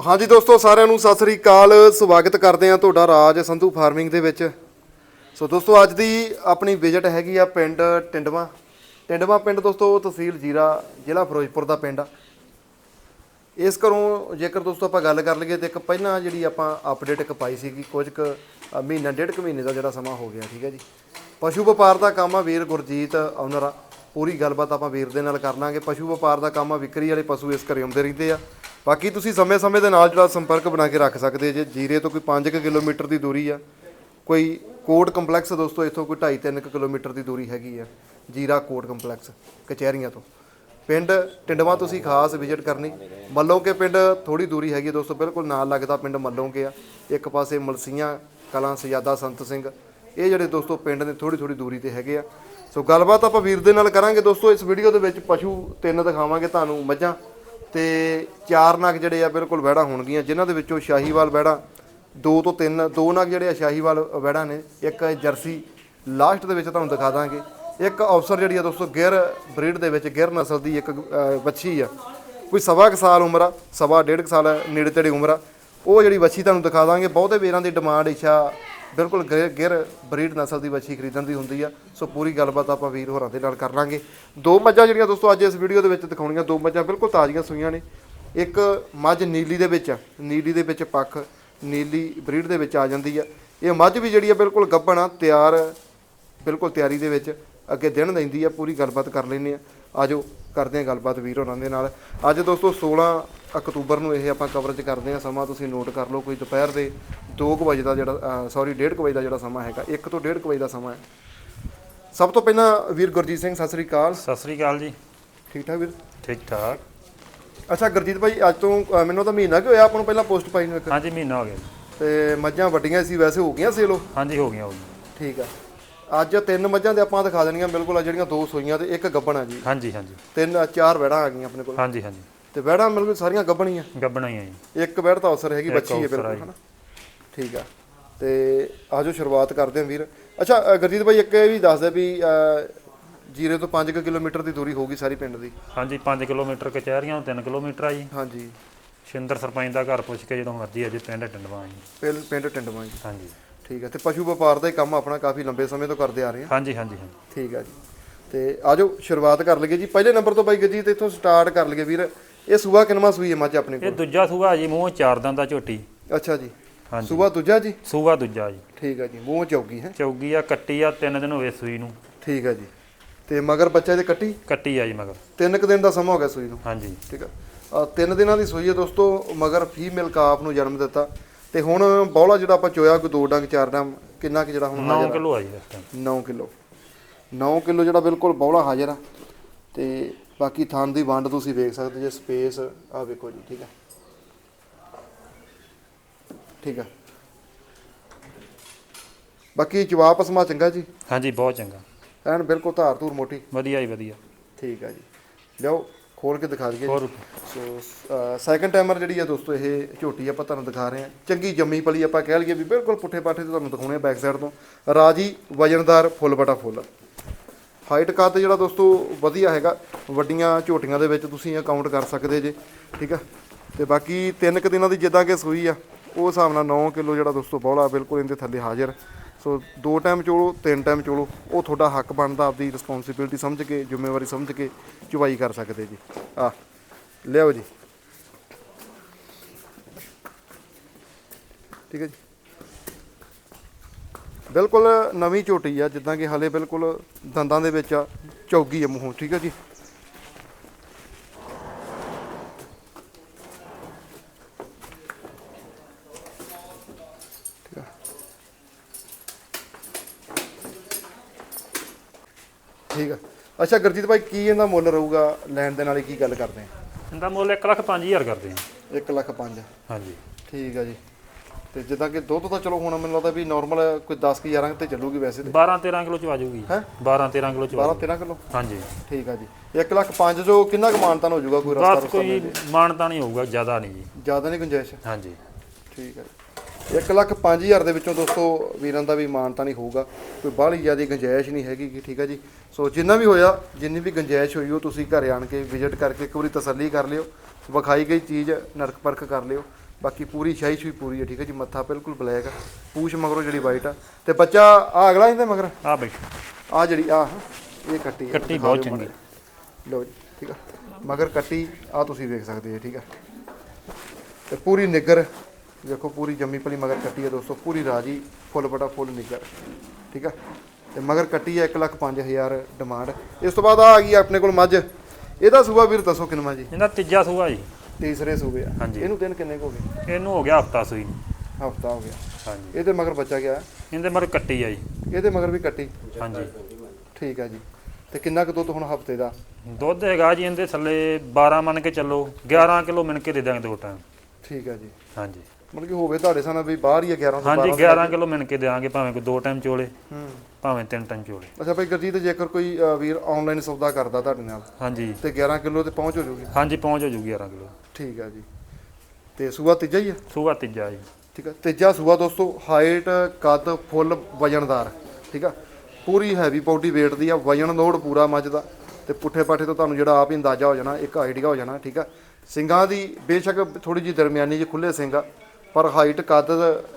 ਹਾਂਜੀ ਦੋਸਤੋ, ਸਾਰਿਆਂ ਨੂੰ ਸਤਿ ਸ੍ਰੀ ਅਕਾਲ। ਸਵਾਗਤ ਕਰਦੇ ਹਾਂ ਤੁਹਾਡਾ ਰਾਜ ਸੰਧੂ ਫਾਰਮਿੰਗ ਦੇ ਵਿੱਚ। ਸੋ ਦੋਸਤੋ, ਅੱਜ ਦੀ ਆਪਣੀ ਵਿਜ਼ਿਟ ਹੈਗੀ ਆ ਪਿੰਡ ਟਿੰਡਵਾ। ਟਿੰਡਵਾ ਪਿੰਡ ਦੋਸਤੋ, ਤਹਿਸੀਲ ਜੀਰਾ, ਜ਼ਿਲ੍ਹਾ ਫਿਰੋਜ਼ਪੁਰ ਦਾ ਪਿੰਡ ਆ। ਇਸ ਘਰੋਂ ਜੇਕਰ ਦੋਸਤੋ ਆਪਾਂ ਗੱਲ ਕਰ ਲਈਏ ਤੇ ਇੱਕ ਪਹਿਲਾਂ ਜਿਹੜੀ ਆਪਾਂ ਅਪਡੇਟ ਇੱਕ ਪਾਈ ਸੀਗੀ, ਕੁਝ ਕੁ ਮਹੀਨਾ, ਡੇਢ ਕੁ ਮਹੀਨੇ ਦਾ ਜਿਹੜਾ ਸਮਾਂ ਹੋ ਗਿਆ, ਠੀਕ ਹੈ ਜੀ। ਪਸ਼ੂ ਵਪਾਰ ਦਾ ਕੰਮ ਆ ਵੀਰ ਗੁਰਜੀਤ ਓਨਰ ਆ। ਪੂਰੀ ਗੱਲਬਾਤ ਆਪਾਂ ਵੀਰ ਦੇ ਨਾਲ ਕਰ ਲਾਂਗੇ। ਪਸ਼ੂ ਵਪਾਰ ਦਾ ਕੰਮ ਆ, ਵਿਕਰੀ ਵਾਲੇ ਪਸ਼ੂ ਇਸ ਘਰੇ ਆਉਂਦੇ ਰਹਿੰਦੇ ਆ। ਬਾਕੀ ਤੁਸੀਂ ਸਮੇਂ-ਸਮੇਂ ਦੇ ਨਾਲ ਜਿਹੜਾ ਸੰਪਰਕ ਬਣਾ ਕੇ ਰੱਖ ਸਕਦੇ ਜੇ ਜੀਰੇ ਤੋਂ ਕੋਈ 5 ਕਿਲੋਮੀਟਰ ਦੀ ਦੂਰੀ ਆ, ਕੋਈ ਕੋਟ ਕੰਪਲੈਕਸ ਦੋਸਤੋ, ਇੱਥੋਂ ਕੋਈ 2.5-3 ਕਿਲੋਮੀਟਰ ਦੀ ਦੂਰੀ ਹੈਗੀ ਆ, ਜੀਰਾ ਕੋਟ ਕੰਪਲੈਕਸ, ਕਚਹਿਰੀਆਂ ਤੋਂ। ਪਿੰਡ ਟਿੰਡਵਾ ਤੁਸੀਂ ਖਾਸ ਵਿਜ਼ਿਟ ਕਰਨੀ, ਮੱਲੋਂਕੇ ਪਿੰਡ ਥੋੜੀ ਦੂਰੀ ਹੈਗੀ ਹੈ ਦੋਸਤੋ, ਬਿਲਕੁਲ ਨਾਲ ਲੱਗਦਾ ਪਿੰਡ ਮੱਲੋਂਕੇ ਆ, ਇੱਕ ਪਾਸੇ ਮਲਸੀਆਂ, ਕਲਾਂ ਸਜਾਦਾ ਸੰਤ ਸਿੰਘ, ਇਹ ਜਿਹੜੇ ਦੋਸਤੋ ਪਿੰਡ ਨੇ ਥੋੜੀ ਥੋੜੀ ਦੂਰੀ ਤੇ ਹੈਗੇ ਆ। ਸੋ ਗੱਲਬਾਤ ਆਪਾਂ ਵੀਰ ਦੇ ਨਾਲ ਕਰਾਂਗੇ ਦੋਸਤੋ, ਇਸ ਵੀਡੀਓ ਦੇ ਵਿੱਚ ਪਸ਼ੂ ਤਿੰਨ ਦਿਖਾਵਾਂਗੇ ਤੁਹਾਨੂੰ ਮੱਝਾਂ। ਤੇ ਚਾਰ ਨਗ ਜਿਹੜੇ ਆ ਬਿਲਕੁਲ ਵਹਿੜਾ ਹੋਣਗੀਆਂ ਜਿਨ੍ਹਾਂ ਦੇ ਵਿੱਚੋਂ ਸ਼ਾਹੀਵਾਲ ਵਹਿੜਾ ਦੋ ਤੋਂ ਤਿੰਨ ਦੋ ਨਗ ਜਿਹੜੇ ਆ ਸ਼ਾਹੀਵਾਲ ਵਹਿੜਾ ਨੇ ਇੱਕ ਜਰਸੀ ਲਾਸਟ ਦੇ ਵਿੱਚ ਤੁਹਾਨੂੰ ਦਿਖਾ ਦਾਂਗੇ। ਇੱਕ ਅਫਸਰ ਜਿਹੜੀ ਆ ਦੋਸਤੋ ਗਿਰ ਬਰੀਡ ਦੇ ਵਿੱਚ ਗਿਰ ਨਸਲ ਦੀ ਇੱਕ ਅਹ, ਵੱਛੀ ਆ। ਕੋਈ ਸਵਾ ਕੁ ਸਾਲ ਉਮਰ ਆ ਸਵਾ ਡੇਢ ਕੁ ਸਾਲ ਨੇੜੇ ਤੇੜੇ ਉਮਰ ਆ। ਉਹ ਜਿਹੜੀ ਵੱਛੀ ਤੁਹਾਨੂੰ ਦਿਖਾ ਦਾਂਗੇ ਬਹੁਤੇ ਵੀਰਾਂ ਦੀ ਡਿਮਾਂਡ ਇੱਛਾ ਬਿਲਕੁਲ ਗਿਰ- ਗਿਰ ਬਰੀਡ ਨਸਲ ਦੀ ਵੱਛੀ ਖਰੀਦਣ ਦੀ ਹੁੰਦੀ ਆ। ਸੋ ਪੂਰੀ ਗੱਲਬਾਤ ਆਪਾਂ ਵੀਰ ਹੋਰਾਂ ਦੇ ਨਾਲ ਕਰ ਲਾਂਗੇ। ਦੋ ਮੱਝਾਂ ਜਿਹੜੀਆਂ ਦੋਸਤੋ ਅੱਜ ਇਸ ਵੀਡੀਓ ਦੇ ਵਿੱਚ ਦਿਖਾਉਣੀਆਂ। ਦੋ ਮੱਝਾਂ ਬਿਲਕੁਲ ਤਾਜ਼ੀਆਂ ਸੂਈਆਂ ਨੇ। ਇੱਕ ਮੱਝ ਨੀਲੀ ਦੇ ਵਿੱਚ ਆ। ਨੀਲੀ ਦੇ ਵਿੱਚ ਪੱਖ, ਨੀਲੀ ਬਰੀਡ ਦੇ ਵਿੱਚ ਆ ਜਾਂਦੀ ਆ। ਇਹ ਮੱਝ ਵੀ ਜਿਹੜੀ ਆ ਬਿਲਕੁਲ ਗੱਭਣ ਆ, ਤਿਆਰ, ਬਿਲਕੁਲ ਤਿਆਰੀ ਦੇ ਵਿੱਚ ਅੱਗੇ ਦਿਨ ਲੈਂਦੀ ਆ। ਪੂਰੀ ਗੱਲਬਾਤ ਕਰ ਲੈਂਦੇ ਆ। ਆਜੋ ਕਰਦੇ ਆ ਗੱਲਬਾਤ ਵੀਰ ਹੋਰਾਂ ਦੇ ਨਾਲ। ਅੱਜ ਦੋਸਤੋ 16 ਅਕਤੂਬਰ ਨੂੰ ਇਹ ਆਪਾਂ ਕਵਰੇਜ ਕਰਦੇ ਆ ਸਮਾਂ ਤੁਸੀਂ ਨੋਟ ਕਰ ਲਓ ਕੋਈ ਦੁਪਹਿਰ ਦੇ 2 ਵਜੇ ਦਾ ਜਿਹੜਾ ਸੌਰੀ 1:30 ਵਜੇ ਦਾ ਜਿਹੜਾ ਸਮਾਂ ਹੈਗਾ। 1 ਤੋਂ 1:30 ਵਜੇ ਦਾ ਸਮਾਂ ਹੈ। ਸਭ ਤੋਂ ਪਹਿਲਾਂ ਵੀਰ ਗੁਰਜੀਤ ਸਿੰਘ ਸਤਿ ਸ੍ਰੀ ਅਕਾਲ। ਸਤਿ ਸ੍ਰੀ ਅਕਾਲ ਜੀ। ਠੀਕ ਠਾਕ ਵੀਰ? ਠੀਕ ਠਾਕ। ਅੱਛਾ ਗੁਰਜੀਤ ਭਾਈ ਅੱਜ ਤੋਂ ਮੈਨੂੰ ਤਾਂ ਮਹੀਨਾ ਕਿ ਹੋਇਆ ਆਪਾਂ ਨੂੰ ਪਹਿਲਾਂ ਪੋਸਟ ਪਾਈ ਨੂੰ ਇੱਕ। ਹਾਂਜੀ ਮਹੀਨਾ ਹੋ ਗਿਆ। ਤੇ ਮੱਝਾਂ ਵੱਡੀਆਂ ਸੀ ਵੈਸੇ ਹੋ ਗਈਆਂ ਸੇਲੋ ਹਾਂਜੀ ਹੋ ਗਿਆ ਹੋ ਗਿਆ ਠੀਕ ਆ। ਅੱਜ ਤਿੰਨ ਮੱਝਾਂ ਤੇ ਆਪਾਂ ਦਿਖਾ ਦੇਣੀਆਂ ਬਿਲਕੁਲ ਆ ਜਿਹੜੀਆਂ ਦੋ ਸੂਈਆਂ ਤੇ ਇੱਕ ਗੱਬਣ ਆ ਜੀ। ਹਾਂਜੀ ਹਾਂਜੀ। ਤਿੰਨ ਚਾਰ ਵੈੜਾਂ ਆ ਗਈਆਂ ਆਪਣੇ ਕੋਲ। ਹਾਂਜੀ ਹਾਂਜੀ। ਤੇ ਵੈੜਾਂ ਬਿਲਕੁਲ ਸਾਰੀਆਂ ਗੱਬਣੀਆਂ। ਗੱਬਣਾ ਹੀ ਆ ਜੀ। ਇੱਕ ਵੈੜ ਤਾਂ ਅਸਰ ਹੈਗੀ ਬੱਚੀ ਹੈ ਆ ਬਿਲਕੁਲ। ਹਨਾ? ਠੀਕ ਆ। ਤੇ ਆਜੋ ਸ਼ੁਰੂਆਤ ਕਰਦੇ ਹਾਂ ਵੀਰ। ਅੱਛਾ ਅ, ਗੁਰਜੀਤ ਭਾਈ ਇੱਕ ਇਹ ਵੀ ਦੱਸ ਦੇ ਵੀ ਅ, ਜੀਰੇ ਤੋਂ 5 ਕਿਲੋਮੀਟਰ ਦੀ ਦੂਰੀ ਹੋਊਗੀ ਸਾਰੀ ਪਿੰਡ ਦੀ। ਹਾਂਜੀ 5 ਕਿਲੋਮੀਟਰ ਕਚਹਿਰੀਆਂ ਤੋਂ 3 ਕਿਲੋਮੀਟਰ ਆ ਜੀ। ਹਾਂਜੀ। ਸ਼ਿੰਦਰ ਸਰਪੰਚ ਦਾ ਘਰ ਪੁੱਛ ਕੇ ਜਦੋਂ ਮਰਜ਼ੀ ਅਜੇ ਪਿੰਡ ਟੰਡਵਾ ਜੀ। ਪਿੰਡ ਪਿੰਡ ਟਿੰਡਵਾਂ ਜੀ। ਹਾਂਜੀ। ਠੀਕ ਆ ਤੇ ਪਸ਼ੂ ਵਪਾਰ ਦਾ ਹੀ ਕੰਮ ਆਪਣਾ ਕਾਫੀ ਲੰਬੇ ਸਮੇਂ ਤੋਂ ਕਰਦੇ ਆ ਰਹੇ ਹਾਂ ਹਾਂਜੀ ਹਾਂਜੀ ਹਾਂਜੀ। ਠੀਕ ਆ ਜੀ। ਤੇ ਆਜੋ ਸ਼ੁਰੂਆਤ ਕਰ ਲਈਏ ਜੀ। ਪਹਿਲੇ ਨੰਬਰ ਤੋਂ ਬਾਈ ਗੁਰਜੀਤ ਇੱਥੋਂ ਸਟਾਰਟ ਕਰ ਲਈਏ ਵੀਰ। ਇਹ ਸੂਆ ਕਿਨਵਾ ਸੂਈ ਹੈ ਮੱਝ ਆਪਣੇ ਇਹ ਕੋਲ? ਦੂਜਾ ਸੂਆ ਜੀ ਮੂੰਹ ਚਾਰ ਦੰਦ ਦਾ ਝੋਟੀ। ਅੱਛਾ ਜੀ। ਹਾਂਜੀ। ਸੂਆ ਦੂਜਾ ਜੀ? ਸੂਆ ਦੂਜਾ ਜੀ। ਠੀਕ ਆ ਜੀ ਮੂੰਹ ਚੌਗੀ ਹੈ। ਚੌਗੀ ਆ ਕੱਟੀ ਆ ਤਿੰਨ ਦਿਨ ਹੋਏ ਸੂਈ ਨੂੰ। ਠੀਕ ਆ ਜੀ। ਤੇ ਮਗਰ ਬੱਚੇ ਦੇ ਕੱਟੀ? ਕੱਟੀ ਆ ਜੀ ਮਗਰ। ਤਿੰਨ ਕੁ ਦਿਨ ਦਾ ਸਮਾਂ ਹੋ ਗਿਆ ਸੂਈ ਨੂੰ। ਹਾਂਜੀ। ਠੀਕ ਆ। ਤਿੰਨ ਦਿਨਾਂ ਦੀ ਸੂਈ ਹੈ ਦੋਸਤੋ ਮਗਰ ਫੀਮੇਲ ਕਾਫ ਨੂੰ ਜਨਮ ਦਿੱਤਾ। ਤੇ ਹੁਣ ਬੌਲਾ ਜਿਹੜਾ ਆਪਾਂ ਚੋਇਆ ਕੋਈ ਦੋ ਡੰਗ ਚਾਰ ਡੰਗ ਕਿੰਨਾ ਕਿ ਜਿਹੜਾ ਹੁਣ 9 ਕਿਲੋ ਆ ਜੀ ਇਸ ਟਾਈਮ 9 ਕਿਲੋ। 9 ਕਿਲੋ ਜਿਹੜਾ ਬਿਲਕੁਲ ਬੌਲਾ ਹਾਜ਼ਰ ਆ। ਤੇ ਬਾਕੀ ਥਣ ਦੀ ਵੰਡ ਤੁਸੀਂ ਵੇਖ ਸਕਦੇ ਜੇ ਸਪੇਸ ਆ ਵੇਖੋ ਜੀ ਠੀਕ ਆ ਠੀਕ ਆ ਬਾਕੀ ਜਵਾਬ ਪਸਮਾ ਚੰਗਾ ਜੀ? ਹਾਂਜੀ ਬਹੁਤ ਚੰਗਾ। ਐਨ ਬਿਲਕੁਲ ਧਾਰ ਧੂਰ ਮੋਟੀ। ਵਧੀਆ ਜੀ ਵਧੀਆ। ਠੀਕ ਆ ਜੀ। ਲਿਓ ਖੋਲ ਕੇ ਦਿਖਾ ਦਈਏ। ਹੋਰ। ਸੋ ਸੈਕੰਡ ਟਾਈਮਰ ਜਿਹੜੀ ਆ ਦੋਸਤੋ ਇਹ ਝੋਟੀ ਆਪਾਂ ਤੁਹਾਨੂੰ ਦਿਖਾ ਰਹੇ ਹਾਂ। ਚੰਗੀ ਜੰਮੀ ਪਲੀ ਆਪਾਂ ਕਹਿ ਲਈਏ ਵੀ ਬਿਲਕੁਲ ਪੁੱਠੇ ਪਾਠੇ ਤੇ ਤੁਹਾਨੂੰ ਦਿਖਾਉਣੇ ਆ ਬੈਕ ਸਾਈਡ ਤੋਂ। ਰਾਜੀ ਵਜਨਦਾਰ ਫੁੱਲ ਬਟਾ ਫੁੱਲ। ਹਾਈਟ ਕੱਦ ਜਿਹੜਾ ਦੋਸਤੋ ਵਧੀਆ ਹੈਗਾ, ਵੱਡੀਆਂ ਝੋਟੀਆਂ ਦੇ ਵਿੱਚ ਤੁਸੀਂ ਇਹ ਕਾਊਂਟ ਕਰ ਸਕਦੇ ਜੇ, ਠੀਕ ਆ? ਤੇ ਬਾਕੀ ਤਿੰਨ ਕੁ ਦਿਨਾਂ ਦੀ ਜਿੱਦਾਂ ਕਿ ਸੂਈ ਆ, ਉਹ ਹਿਸਾਬ ਨਾਲ 9 ਕਿਲੋ ਜਿਹੜਾ ਦੋਸਤੋ ਬੌਲਾ ਬਿਲਕੁਲ ਇਹਦੇ ਥੱਲੇ ਹਾਜ਼ਰ। ਸੋ ਦੋ ਟਾਈਮ ਚੋਲੋ, ਤਿੰਨ ਟਾਈਮ ਚੋਲੋ, ਉਹ ਤੁਹਾਡਾ ਹੱਕ ਬਣਦਾ ਆਪਦੀ ਰਿਸਪੌਂਸਿਬਿਲਟੀ ਸਮਝ ਕੇ, ਜ਼ਿੰਮੇਵਾਰੀ ਸਮਝ ਕੇ ਚੁਵਾਈ ਕਰ ਸਕਦੇ ਜੀ। ਆ, ਲਿਆਓ ਜੀ। ਠੀਕ ਹੈ ਜੀ? ਬਿਲਕੁਲ ਨਵੀਂ ਝੋਟੀ ਆ ਜਿੱਦਾਂ ਕਿ ਹਲੇ ਬਿਲਕੁਲ ਦੰਦਾਂ ਦੇ ਵਿੱਚ ਆ ਚੌਗੀ ਆ ਮੂੰਹੋਂ ਠੀਕ ਹੈ ਜੀ? ਠੀਕ ਆ। ਠੀਕ ਆ ਅੱਛਾ ਗੁਰਜੀਤ ਭਾਈ ਕੀ ਇਹਦਾ ਮੁੱਲ ਰਹੂਗਾ ਲੈਣ ਦੇ ਨਾਲ ਕੀ ਗੱਲ ਕਰਦੇ ਆ? ਇਹਦਾ ਮੁੱਲ 1 ਲੱਖ 5000 ਕਰਦੇ ਆ। 1 ਲੱਖ 5 ਹਾਂਜੀ। ਠੀਕ ਆ ਜੀ। ਤੇ ਜਿੱਦਾਂ ਕਿ ਦੁੱਧ ਤਾਂ ਚਲੋ ਹੁਣ ਮੈਨੂੰ ਲੱਗਦਾ ਵੀ ਨਾਰਮਲ ਕੋਈ 10 ਕਿ 11 ਤੇ ਚੱਲੂਗੀ ਵੈਸੇ ਤੇ। 12 13 ਕਿਲੋ ਚ ਆ ਜਾਊਗੀ। ਹੈਂ? 12 13 ਕਿਲੋ ਚ ਆ 12 13 ਕਿਲੋ? ਹਾਂਜੀ। ਠੀਕ ਆ ਜੀ। 1 ਲੱਖ 5 ਜੋ ਕਿੰਨਾ ਕੁ ਮਾਨਤਾਨ ਹੋ ਜਾਊਗਾ ਕੋਈ ਰਸਤਾ ਬਸ ਕੋਈ ਮਾਨਤਾ ਨਹੀਂ ਹੋਊਗਾ ਜ਼ਿਆਦਾ ਨਹੀਂ ਜੀ। ਜ਼ਿਆਦਾ ਨਹੀਂ ਗੁੰਜਾਇਸ਼? ਹਾਂਜੀ। ਠੀਕ ਹੈ 1 ਲੱਖ 5000 ਦੇ ਵਿੱਚੋਂ ਦੋਸਤੋ ਵੀਰਾਂ ਦਾ ਵੀ ਮਾਨਤਾ ਨਹੀਂ ਹੋਊਗਾ। ਕੋਈ ਬਾਹਲੀ ਜ਼ਿਆਦਾ ਗੁੰਜਾਇਸ਼ ਨਹੀਂ ਹੈਗੀ ਗੀ, ਠੀਕ ਹੈ ਜੀ। ਸੋ ਜਿੰਨਾ ਵੀ ਹੋਇਆ ਜਿੰਨੀ ਵੀ ਗੁੰਜਾਇਸ਼ ਹੋਈ ਉਹ ਤੁਸੀਂ ਘਰੇ ਆਣ ਕੇ ਵਿਜ਼ਿਟ ਕਰਕੇ ਇੱਕ ਵਾਰੀ ਤਸੱਲੀ ਕਰ ਲਿਓ। ਵਿਖਾਈ ਗਈ ਚੀਜ਼ ਨਰਕ ਪਰਖ ਕਰ ਲਿਓ। ਬਾਕੀ ਪੂਰੀ ਸ਼ਾਹੀ ਸ਼ੂਈ ਪੂਰੀ ਹੈ ਠੀਕ ਹੈ ਜੀ ਮੱਥਾ ਬਿਲਕੁਲ ਬਲੈਕ ਆ। ਪੂਛ ਮਗਰੋਂ ਜਿਹੜੀ ਵਾਈਟ ਆ। ਤੇ ਬੱਚਾ ਆ ਅਗਲਾ ਇਹਦੇ ਮਗਰ? ਆ ਬਈ। ਆ ਜਿਹੜੀ ਆ ਇਹ ਕੱਟੀ ਆ, ਕੱਟੀ ਦਿਖਾ ਬਹੁਤ ਦਿਓ ਚੰਗੀ। ਮਾੜਾ। ਲਓ ਜੀ ਠੀਕ ਆ। ਮਗਰ ਕੱਟੀ ਆ ਤੁਸੀਂ ਵੇਖ ਸਕਦੇ ਆ ਠੀਕ ਆ। ਤੇ ਪੂਰੀ ਨਿੱਗਰ ਦੇਖੋ ਪੂਰੀ ਜੰਮੀ ਪਲੀ ਮਗਰ ਕੱਟੀ ਆ ਦੋਸਤੋ ਪੂਰੀ ਰਾਜੀ ਫੁੱਲ ਬਟਾ ਫੁੱਲ ਨਿੱਗਰ ਠੀਕ ਆ। ਤੇ ਮਗਰ ਕੱਟੀ ਆ 1 ਲੱਖ 5000 ਡਿਮਾਂਡ ਇਸ ਤੋਂ ਬਾਅਦ ਆ ਆ ਗਈ ਆਪਣੇ ਕੋਲ ਮੱਝ। ਇਹਦਾ ਸੂਆ ਵੀਰ ਦੱਸੋ ਕਿੰਨਾ ਜੀ? ਇਹਦਾ ਤੀਜਾ ਸੂਆ ਜੀ। ਤੀਸਰੇ ਸੂਬੇ ਆ ਹਾਂਜੀ। ਇਹਨੂੰ ਦਿਨ ਕਿੰਨੇ ਕੁ ਹੋ ਗਏ? ਇਹਨੂੰ ਹੋ ਗਿਆ ਹਫਤਾ ਸੂਈ ਨੂੰ। ਹਫਤਾ ਹੋ ਗਿਆ। ਹਾਂਜੀ। ਇਹਦੇ ਮਗਰ ਬੱਚਾ ਗਿਆ। ਇਹਦੇ ਮਰ ਕੱਟੀ ਆ ਜੀ। ਇਹਦੇ ਮਗਰ ਵੀ ਕੱਟੀ। ਹਾਂਜੀ। ਠੀਕ ਆ ਜੀ। ਤੇ ਕਿੰਨਾ ਕੁ ਦੁੱਧ ਹੁਣ ਹਫ਼ਤੇ ਦਾ? ਦੁੱਧ ਹੈਗਾ ਜੀ ਇਹਦੇ ਥੱਲੇ 12 ਮੰਨ ਕੇ ਚੱਲੋ 11 ਕਿਲੋ ਮਿਣ ਕੇ ਦੇ ਦਾਂਗੇ ਦੋ ਟਾਈਮ। ਠੀਕ ਆ ਜੀ। ਹਾਂਜੀ। ਮਤਲਬ ਕਿ ਹੋਵੇ ਤੁਹਾਡੇ ਸਾਨਾ ਵੀ ਬਾਹਰ ਹੀ ਆ 11 ਤੋਂ ਹਾਂਜੀ 12 11 ਕਿਲੋ ਮਿਣ ਕੇ ਦੇਾਂਗੇ ਭਾਵੇਂ ਕੋਈ ਦੋ ਟਾਈਮ ਚੋਲੇ ਹੂੰ। ਭਾਵੇਂ ਤਿੰਨ ਟਾਈਮ ਚੋਲੇ। ਅੱਛਾ ਭਾਈ ਗੁਰਜੀਤ ਜੇਕਰ ਕੋਈ ਅ, ਵੀਰ ਆਨਲਾਈਨ ਸੌਦਾ ਕਰਦਾ ਤੁਹਾਡੇ ਨਾਲ ਹਾਂਜੀ। ਤੇ 11 ਕਿਲੋ ਤੇ ਪਹੁੰਚ ਹੋ ਜੂਗੀ? ਹਾਂਜੀ ਪਹੁੰਚ ਹੋ ਜੂ 11 ਕਿਲੋ। ਠੀਕ ਆ ਜੀ। ਤੇ ਸੂਆ ਤੀਜਾ ਹੀ ਆ? ਸੂਆ ਤੀਜਾ ਜੀ। ਠੀਕ ਆ। ਤੀਜਾ ਸੂਆ ਦੋਸਤੋ ਹਾਈਟ ਕੱਦ ਫੁੱਲ ਵਜਨਦਾਰ ਠੀਕ ਆ। ਪੂਰੀ ਹੈਵੀ ਬਾਡੀ weight ਦੀ ਆ ਵਜਨ ਲੋਡ ਪੂਰਾ ਮੱਝ ਦਾ। ਤੇ ਪੁੱਠੇ ਪਾਠੇ ਤੋਂ ਤੁਹਾਨੂੰ ਜਿਹੜਾ ਆਪ ਹੀ ਅੰਦਾਜ਼ਾ ਹੋ ਜਾਣਾ ਇੱਕ ਆਈਡੀਆ ਹੋ ਜਾਣਾ ਠੀਕ ਆ। ਸਿੰਗਾਂ ਦੀ ਬੇਸ਼ੱਕ ਥੋੜੀ ਜਿਹੀ ਦਰਮਿਆਨੀ ਜਿਹੀ ਖੁੱਲੇ ਸਿੰਘ ਆ ਪਰ ਹਾਈਟ ਕੱਦ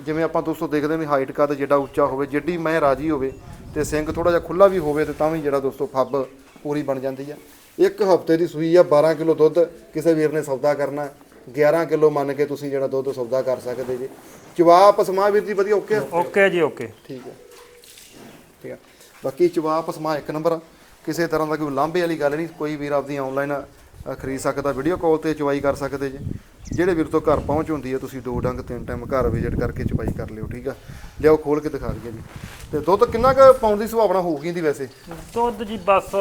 ਜਿਵੇਂ ਆਪਾਂ ਦੋਸਤੋ ਦੇਖਦੇ ਵੀ ਹਾਈਟ ਕੱਦ ਜਿੱਡਾ ਉੱਚਾ ਹੋਵੇ ਜਿੱਡੀ ਮੈਂ ਰਾਜੀ ਹੋਵੇ ਤੇ ਸਿੰਘ ਥੋੜਾ ਜਿਹਾ ਖੁੱਲਾ ਵੀ ਹੋਵੇ ਤੇ ਤਾਂ ਵੀ ਜਿਹੜਾ ਦੋਸਤੋ ਫੱਬ ਪੂਰੀ ਬਣ ਜਾਂਦੀ ਆ। ਇੱਕ ਹਫ਼ਤੇ ਦੀ ਸੂਈ ਆ 12 ਕਿਲੋ ਦੁੱਧ ਕਿਸੇ ਵੀਰ ਨੇ ਸੌਦਾ ਕਰਨਾ 11 ਕਿਲੋ ਮੰਨ ਕੇ ਤੁਸੀਂ ਜਿਹੜਾ ਦੁੱਧ ਸੌਦਾ ਕਰ ਸਕਦੇ ਜੀ। ਚਵਾਪ ਸਮਾ ਵੀਰ ਜੀ ਵਧੀਆ ਓਕੇ? ਓਕੇ ਜੀ ਓਕੇ ਠੀਕ ਹੈ ਠੀਕ ਹੈ ਬਾਕੀ ਚਵਾਪ ਸਮਾ ਇੱਕ ਨੰਬਰ ਆ। ਕਿਸੇ ਤਰ੍ਹਾਂ ਦਾ ਕੋਈ ਲਾਂਭੇ ਵਾਲੀ ਗੱਲ ਨਹੀਂ ਕੋਈ ਵੀਰ ਆਪਦੀ ਆਨਲਾਈਨ ਖਰੀਦ ਸਕਦਾ ਵੀਡੀਓ ਕਾਲ ਤੇ ਚਵਾਈ ਕਰ ਸਕਦੇ ਜੀ। ਜਿਹੜੇ ਵੀਰ ਤੋਂ ਘਰ ਪਹੁੰਚ ਹੁੰਦੀ ਹੈ ਤੁਸੀਂ ਦੋ ਡੰਗ ਤਿੰਨ ਟਾਈਮ ਘਰ ਵਿਜ਼ਿਟ ਕਰਕੇ ਚਵਾਈ ਕਰ ਲਿਓ ਠੀਕ ਆ? ਲਿਆਓ ਖੋਲ ਕੇ ਦਿਖਾ ਦਈਏ ਜੀ। ਤੇ ਦੁੱਧ ਕਿੰਨਾ ਕੁ ਪਾਉਣ ਦੀ ਸੁਭਾਵਨਾ ਹੋਊਗੀ ਇਹਦੀ ਵੈਸੇ? ਦੁੱਧ ਜੀ ਬਸ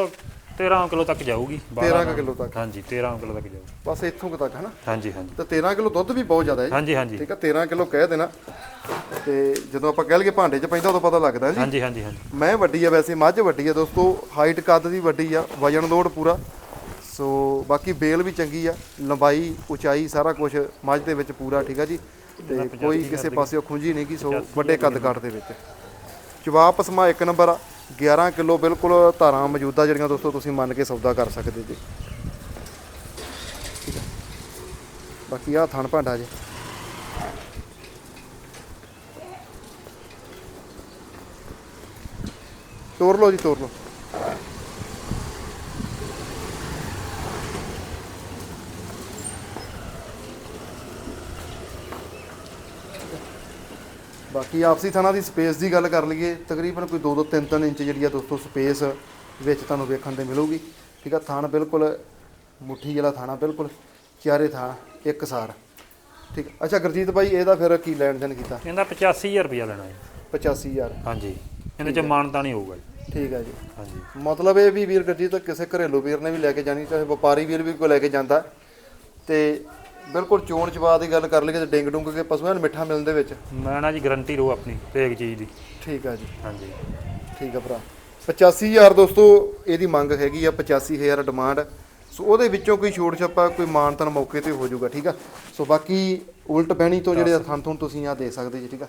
13 ਕਿਲੋ ਤੱਕ ਜਾਊਗੀ 13 ਕੁ ਕਿਲੋ ਤੱਕ। ਹਾਂਜੀ 13 ਕਿਲੋ ਤੱਕ ਜਾਊਗੀ। ਬਸ ਇੱਥੋਂ ਕੁ ਤੱਕ ਹਨਾ? ਹਾਂਜੀ ਹਾਂਜੀ। ਤੇ 13 ਕਿਲੋ ਦੁੱਧ ਵੀ ਬਹੁਤ ਜ਼ਿਆਦਾ ਹੈ ਜੀ। ਹਾਂਜੀ ਹਾਂਜੀ। ਠੀਕ ਆ 13 ਕਿਲੋ ਕਹਿ ਦੇਣਾ। ਤੇ ਜਦੋਂ ਆਪਾਂ ਕਹਿ ਲਈਏ ਭਾਂਡੇ 'ਚ ਪੈਂਦਾ ਉਦੋਂ ਪਤਾ ਲੱਗਦਾ ਜੀ। ਹਾਂਜੀ ਹਾਂਜੀ ਹਾਂਜੀ। ਮੈਂ ਵੱਡੀ ਆ ਵੈਸੇ ਮੱਝ ਵੱਡੀ ਆ ਦੋਸਤੋ ਹਾਈਟ ਕੱਦ ਦੀ ਵੱਡੀ ਆ ਵਜਨ ਲੋਡ ਪੂਰਾ। ਸੋ ਬਾਕੀ ਬੇਲ ਵੀ ਚੰਗੀ ਆ ਲੰਬਾਈ ਉਚਾਈ ਸਾਰਾ ਕੁਝ ਮੱਝ ਦੇ ਵਿੱਚ ਪੂਰਾ ਠੀਕ ਆ ਜੀ। ਤੇ ਕੋਈ ਕਿਸੇ ਪਾਸੇ ਖੁੰਝੀ ਨਹੀਂ ਕੀ ਸੋ ਵੱਡੇ ਕੱਦ ਕਾਟ ਦੇ ਵਿੱਚ। ਜਵਾਬ ਪਸਮਾ ਇੱਕ ਨੰਬਰ ਆ। 11 ਕਿਲੋ ਬਿਲਕੁਲ ਧਾਰਾਂ ਮੌਜੂਦਾ ਜਿਹੜੀਆਂ ਦੋਸਤੋ ਤੁਸੀਂ ਮੰਨ ਕੇ ਸੌਦਾ ਕਰ ਸਕਦੇ ਜੀ ਠੀਕ ਆ। ਬਾਕੀ ਆ ਥਣ ਭਾਂਡਾ ਜੀ ਤੋਰ ਲਓ ਜੀ, ਤੋਰ ਲਓ ਬਾਕੀ ਆਪਸੀ ਥਾਣਾ ਦੀ ਸਪੇਸ ਦੀ ਗੱਲ ਕਰ ਲਈਏ ਤਕਰੀਬਨ ਕੋਈ 2-2 3-3 ਇੰਚ ਜਿਹੜੀ ਆ ਦੋਸਤੋ ਸਪੇਸ ਵਿੱਚ ਤੁਹਾਨੂੰ ਵੇਖਣ ਤੇ ਮਿਲੂਗੀ। ਠੀਕ ਆ ਥਾਣ ਬਿਲਕੁਲ ਮੁੱਠੀ ਵਾਲਾ ਥਾਣਾ ਬਿਲਕੁਲ ਚਾਰੇ ਥਾਣ ਇੱਕ ਸਾਰ। ਠੀਕ ਅੱਛਾ ਗੁਰਜੀਤ ਭਾਈ ਇਹਦਾ ਫਿਰ ਕੀ ਲੈਣ ਦੇਣ ਕੀਤਾ? ਇਹਦਾ 85000 ਰੁਪਇਆ ਲੈਣਾ ਜੀ। 85000 ਹਾਂਜੀ ਇਹਦੇ ਚ ਮਾਨਤਾ ਨਹੀਂ ਹੋਊਗਾ ਜੀ। ਠੀਕ ਹੈ ਜੀ। ਹਾਂਜੀ। ਮਤਲਬ ਇਹ ਵੀ ਵੀਰ ਗੱਡੀ ਤਾਂ ਕਿਸੇ ਘਰੇਲੂ ਵੀਰ ਨੇ ਵੀ ਲੈ ਕੇ ਜਾਣੀ ਚਾਹੇ ਵਪਾਰੀ ਵੀਰ ਵੀ ਕੋਈ ਲੈ ਕੇ ਜਾਂਦਾ। ਤੇ ਬਿਲਕੁਲ ਚੋਣ ਚਵਾ ਦੀ ਗੱਲ ਕਰ ਲਈਏ ਤੇ ਡਿੰਗ ਡੁੰਗ ਕੇ ਪਸ਼ੂਆਂ ਨੂੰ ਮਿੱਠਾ ਮਿਲਣ ਦੇ ਵਿੱਚ। ਮੈਂ ਨਾ ਜੀ ਗਰੰਟੀ ਰਹੂ ਆਪਣੀ ਹਰੇਕ ਚੀਜ਼ ਦੀ। ਠੀਕ ਆ ਜੀ। ਹਾਂਜੀ। ਠੀਕ ਆ ਭਰਾ। 85000 ਦੋਸਤੋ ਇਹਦੀ ਮੰਗ ਹੈਗੀ ਆ 85000 ਡਿਮਾਂਡ ਸੋ ਉਹਦੇ ਵਿੱਚੋਂ ਕੋਈ ਛੋਟ ਛੱਪਾ ਕੋਈ ਮਾਨਤਨ ਮੌਕੇ ਤੇ ਹੋ ਜਾਊਗਾ ਠੀਕ ਆ? ਸੋ ਬਾਕੀ ਉਲਟ ਬਹਿਣੀ ਤੋਂ ਜਿਹੜੇ ਥਣ ਥੁਣ ਤੁਸੀਂ ਆ ਦੇ ਸਕਦੇ ਜੀ ਠੀਕ ਆ?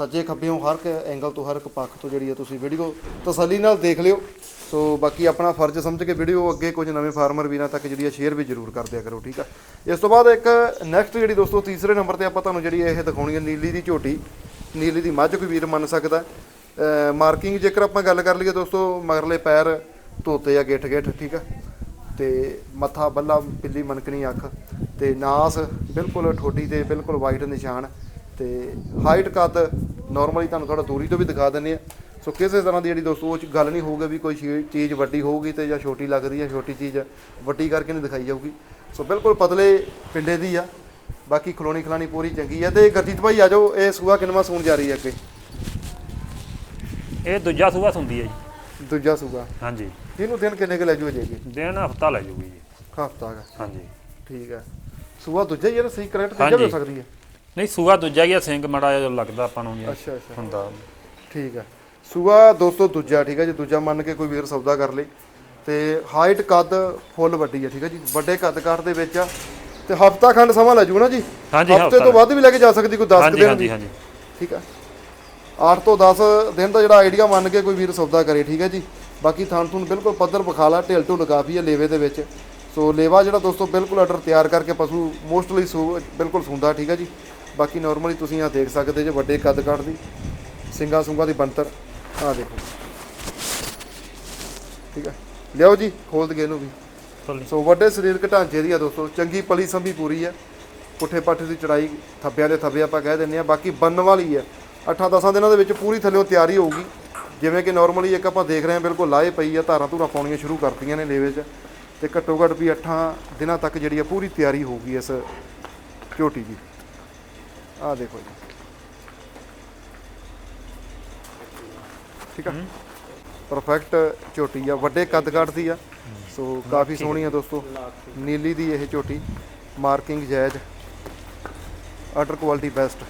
ਸੱਜੇ ਖੱਬਿਓਂ ਹਰ ਇੱਕ ਐਂਗਲ ਤੋਂ ਹਰ ਇੱਕ ਪੱਖ ਤੋਂ ਜਿਹੜੀ ਆ ਤੁਸੀਂ ਵੀਡੀਓ ਤਸੱਲੀ ਨਾਲ ਦੇਖ ਲਿਓ। ਸੋ ਬਾਕੀ ਆਪਣਾ ਫਰਜ਼ ਸਮਝ ਕੇ ਵੀਡੀਓ ਅੱਗੇ ਕੁਝ ਨਵੇਂ ਫਾਰਮਰ ਵੀਰਾਂ ਤੱਕ ਜਿਹੜੀ ਆ ਸ਼ੇਅਰ ਵੀ ਜ਼ਰੂਰ ਕਰ ਦਿਆ ਕਰੋ, ਠੀਕ ਆ? ਇਸ ਤੋਂ ਬਾਅਦ ਇੱਕ ਨੈਕਸਟ ਜਿਹੜੀ ਦੋਸਤੋ ਤੀਸਰੇ ਨੰਬਰ ਤੇ ਆਪਾਂ ਤੁਹਾਨੂੰ ਜਿਹੜੀ ਇਹ ਦਿਖਾਉਣੀ ਹੈ ਨੀਲੀ ਦੀ ਝੋਟੀ, ਨੀਲੀ ਦੀ ਮੱਝ ਕੋਈ ਵੀਰ ਮੰਨ ਸਕਦਾ। ਮਾਰਕਿੰਗ ਜੇਕਰ ਆਪਾਂ ਗੱਲ ਕਰ ਲਈਏ ਦੋਸਤੋ, ਮਗਰਲੇ ਪੈਰ ਧੋਤੇ ਆ ਗਿੱਠ ਗਿੱਠ, ਠੀਕ ਆ? ਤੇ ਮੱਥਾ ਬੱਲਾ ਪਿੱਲੀ ਮਨਕਣੀ ਅੱਖ ਤੇ ਨਾਸ ਬਿਲਕੁਲ ਠੋਡੀ ਤੇ ਬਿਲਕੁਲ ਵਾਈਟ ਨਿਸ਼ਾਨ। ਤੇ ਹਾਈਟ ਕੱਦ ਨਾਰਮਲੀ ਤੁਹਾਨੂੰ ਥੋੜਾ ਦੂਰੀ ਤੋਂ ਵੀ ਦਿਖਾ ਦਿੰਦੇ ਆ। ਸੋ ਕਿਸੇ ਤਰ੍ਹਾਂ ਦੀ ਜਿਹੜੀ ਦੋਸਤੋ ਉਹ 'ਚ ਗੱਲ ਨਹੀਂ ਹੋਊਗੀ ਵੀ ਕੋਈ ਚੀਜ਼ ਵੱਡੀ ਹੋਊਗੀ ਤੇ ਜਾਂ ਛੋਟੀ ਲੱਗਦੀ ਹੈ ਛੋਟੀ ਚੀਜ਼ ਵੱਡੀ ਕਰਕੇ ਨਹੀਂ ਦਿਖਾਈ ਜਾਊਗੀ। ਸੋ ਬਿਲਕੁਲ ਪਤਲੇ ਪਿੰਡੇ ਦੀ ਆ। ਬਾਕੀ ਖਲੋਣੀ ਖਲਾਣੀ ਪੂਰੀ ਚੰਗੀ ਆ। ਤੇ ਗਰਜੀਤ ਭਾਈ ਆ ਜਾਓ ਇਹ ਸੂਆ ਕਿੰਨਵਾਂ ਸੂਣ ਜਾ ਰਹੀ ਹੈ ਅੱਗੇ? ਇਹ ਦੂਜਾ ਸੂਆ ਹੁੰਦੀ ਹੈ ਜੀ। ਦੂਜਾ ਸੂਆ? ਹਾਂਜੀ। ਇਹਨੂੰ ਦਿਨ ਕਿੰਨੇ ਕੁ ਲੈ ਜੂ ਜੇਗੀ ਦਿਨ ਹਫਤਾ ਲੈ ਜੂਗੀ ਜੀ। ਹਫਤਾ ਦਾ ਹਾਂਜੀ। ਠੀਕ ਹੈ ਸੂਆ ਦੂਜਾ ਹੀ ਹੈ ਨਾ ਸਹੀ ਕਰੈਕਟ ਵੀ ਹੋ। ਸਕਦੀ ਹੈ ਨਹੀਂ ਸੂਆ ਦੂਜਾ ਹੀ ਆ ਸਿੰਘ ਮੜਾ ਜਿਹਾ ਲੱਗਦਾ ਆਪਾਂ ਨੂੰ ਜੀ ਅੱਛਾ ਅੱਛਾ। ਹੁੰਦਾ। ਠੀਕ ਹੈ ਸੂਆ ਦੋਸਤੋ ਦੂਜਾ ਠੀਕ ਹੈ ਜੀ ਦੂਜਾ ਮੰਨ ਕੇ ਕੋਈ ਵੀਰ ਸੌਦਾ ਕਰ ਲੇ। ਤੇ ਹਾਈਟ ਕੱਦ ਫੁੱਲ ਵੱਡੀ ਹੈ ਠੀਕ ਹੈ ਜੀ ਵੱਡੇ ਕੱਦ ਕਾਠ ਦੇ ਵਿੱਚ ਆ। ਤੇ ਹਫਤਾ ਖੰਡ ਸਮਾਂ ਲੈ ਜੂ ਨਾ ਜੀ? ਹਾਂਜੀ, ਹਫ਼ਤੇ ਹਫ਼ਤਾ ਤੋਂ ਵੱਧ ਵੀ ਲੈ ਕੇ ਜਾ ਸਕਦੀ ਕੋਈ 10 ਹਾਂਜੀ ਦਿਨ ਹਾਂਜੀ ਹਾਂਜੀ। ਠੀਕ ਹੈ 8 ਤੋਂ 10 ਦਿਨ ਦਾ ਜਿਹੜਾ ਆਈਡੀਆ ਮੰਨ ਕੇ ਕੋਈ ਵੀਰ ਸੌਦਾ ਕਰੇ ਠੀਕ ਹੈ ਜੀ। ਬਾਕੀ ਥਣ ਥੁਣ ਬਿਲਕੁਲ ਪੱਧਰ ਬਖਾਲਾ ਢਿਲ ਢੁਲ ਕਾਫੀ ਹੈ ਲੇਵੇ ਦੇ ਵਿੱਚ। ਸੋ ਲੇਵਾ ਜਿਹੜਾ ਦੋਸਤੋ ਬਿਲਕੁਲ ਆਰਡਰ ਤਿਆਰ ਕਰਕੇ ਪਸ਼ੂ ਮੋਸਟਲੀ ਸੂ ਬਿਲਕੁਲ ਸੁੰਦਾ ਠੀਕ ਹੈ ਜੀ। ਬਾਕੀ ਨਾਰਮਲੀ ਤੁਸੀਂ ਆ ਦੇਖ ਸਕਦੇ ਜੇ ਵੱਡੇ ਕੱਦ ਕਾਠ ਦੀ ਸਿੰਗਾ ਸੁੰਗਾ ਦੀ ਬੰਤਰ ਆ ਦੇਖੋ। ਠੀਕ ਹੈ ਲਿਆਓ ਜੀ ਖੋਲ ਦਗੇ ਇਹਨੂੰ ਵੀ। ਸੋ ਵੱਡੇ ਸਰੀਰਕ ਢਾਂਚੇ ਦੀ ਆ ਦੋਸਤੋ ਚੰਗੀ ਪਲੀ ਸੰਭੀ ਪੂਰੀ ਆ। ਪੁੱਠੇ ਪਾਠੇ ਦੀ ਚੜਾਈ ਥੱਬਿਆਂ ਦੇ ਥੱਬੇ ਆਪਾਂ ਕਹਿ ਦਿੰਦੇ ਆ। ਬਾਕੀ ਬੰਨ ਵਾਲੀ ਆ। 8-10 ਦਿਨਾਂ ਦੇ ਵਿੱਚ ਪੂਰੀ ਥੱਲੇੋਂ ਤਿਆਰੀ ਹੋਊਗੀ। ਜਿਵੇਂ ਕਿ ਨਾਰਮਲੀ ਇੱਕ ਆਪਾਂ ਦੇਖ ਰਹੇ ਹਾਂ ਬਿਲਕੁਲ ਲਾਏ ਪਈ ਆ ਧਾਰਾਂ ਧੂਰਾਂ ਪਾਉਣੀਆਂ ਸ਼ੁਰੂ ਕਰਤੀਆਂ ਨੇ ਲੇਵੇ 'ਚ। ਤੇ ਘੱਟੋ ਘੱਟ ਵੀ 8 ਦਿਨਾਂ ਤੱਕ ਜਿਹੜੀ ਆ ਪੂਰੀ ਤਿਆਰੀ ਹੋਊਗੀ ਇਸ ਝੋਟੀ ਦੀ। ਆਹ ਦੇਖੋ ਜੀ। ਠੀਕ ਆ? ਪਰਫੈਕਟ ਝੋਟੀ ਆ ਵੱਡੇ ਕੱਦ ਕਾਠ ਦੀ ਆ। ਸੋ ਕਾਫੀ ਸੋਹਣੀ ਆ ਦੋਸਤੋ। ਨੀਲੀ ਦੀ ਇਹ ਝੋਟੀ ਮਾਰਕਿੰਗ ਜਾਇਜ਼। ਆਰਡਰ ਕੁਆਲਿਟੀ ਬੈਸਟ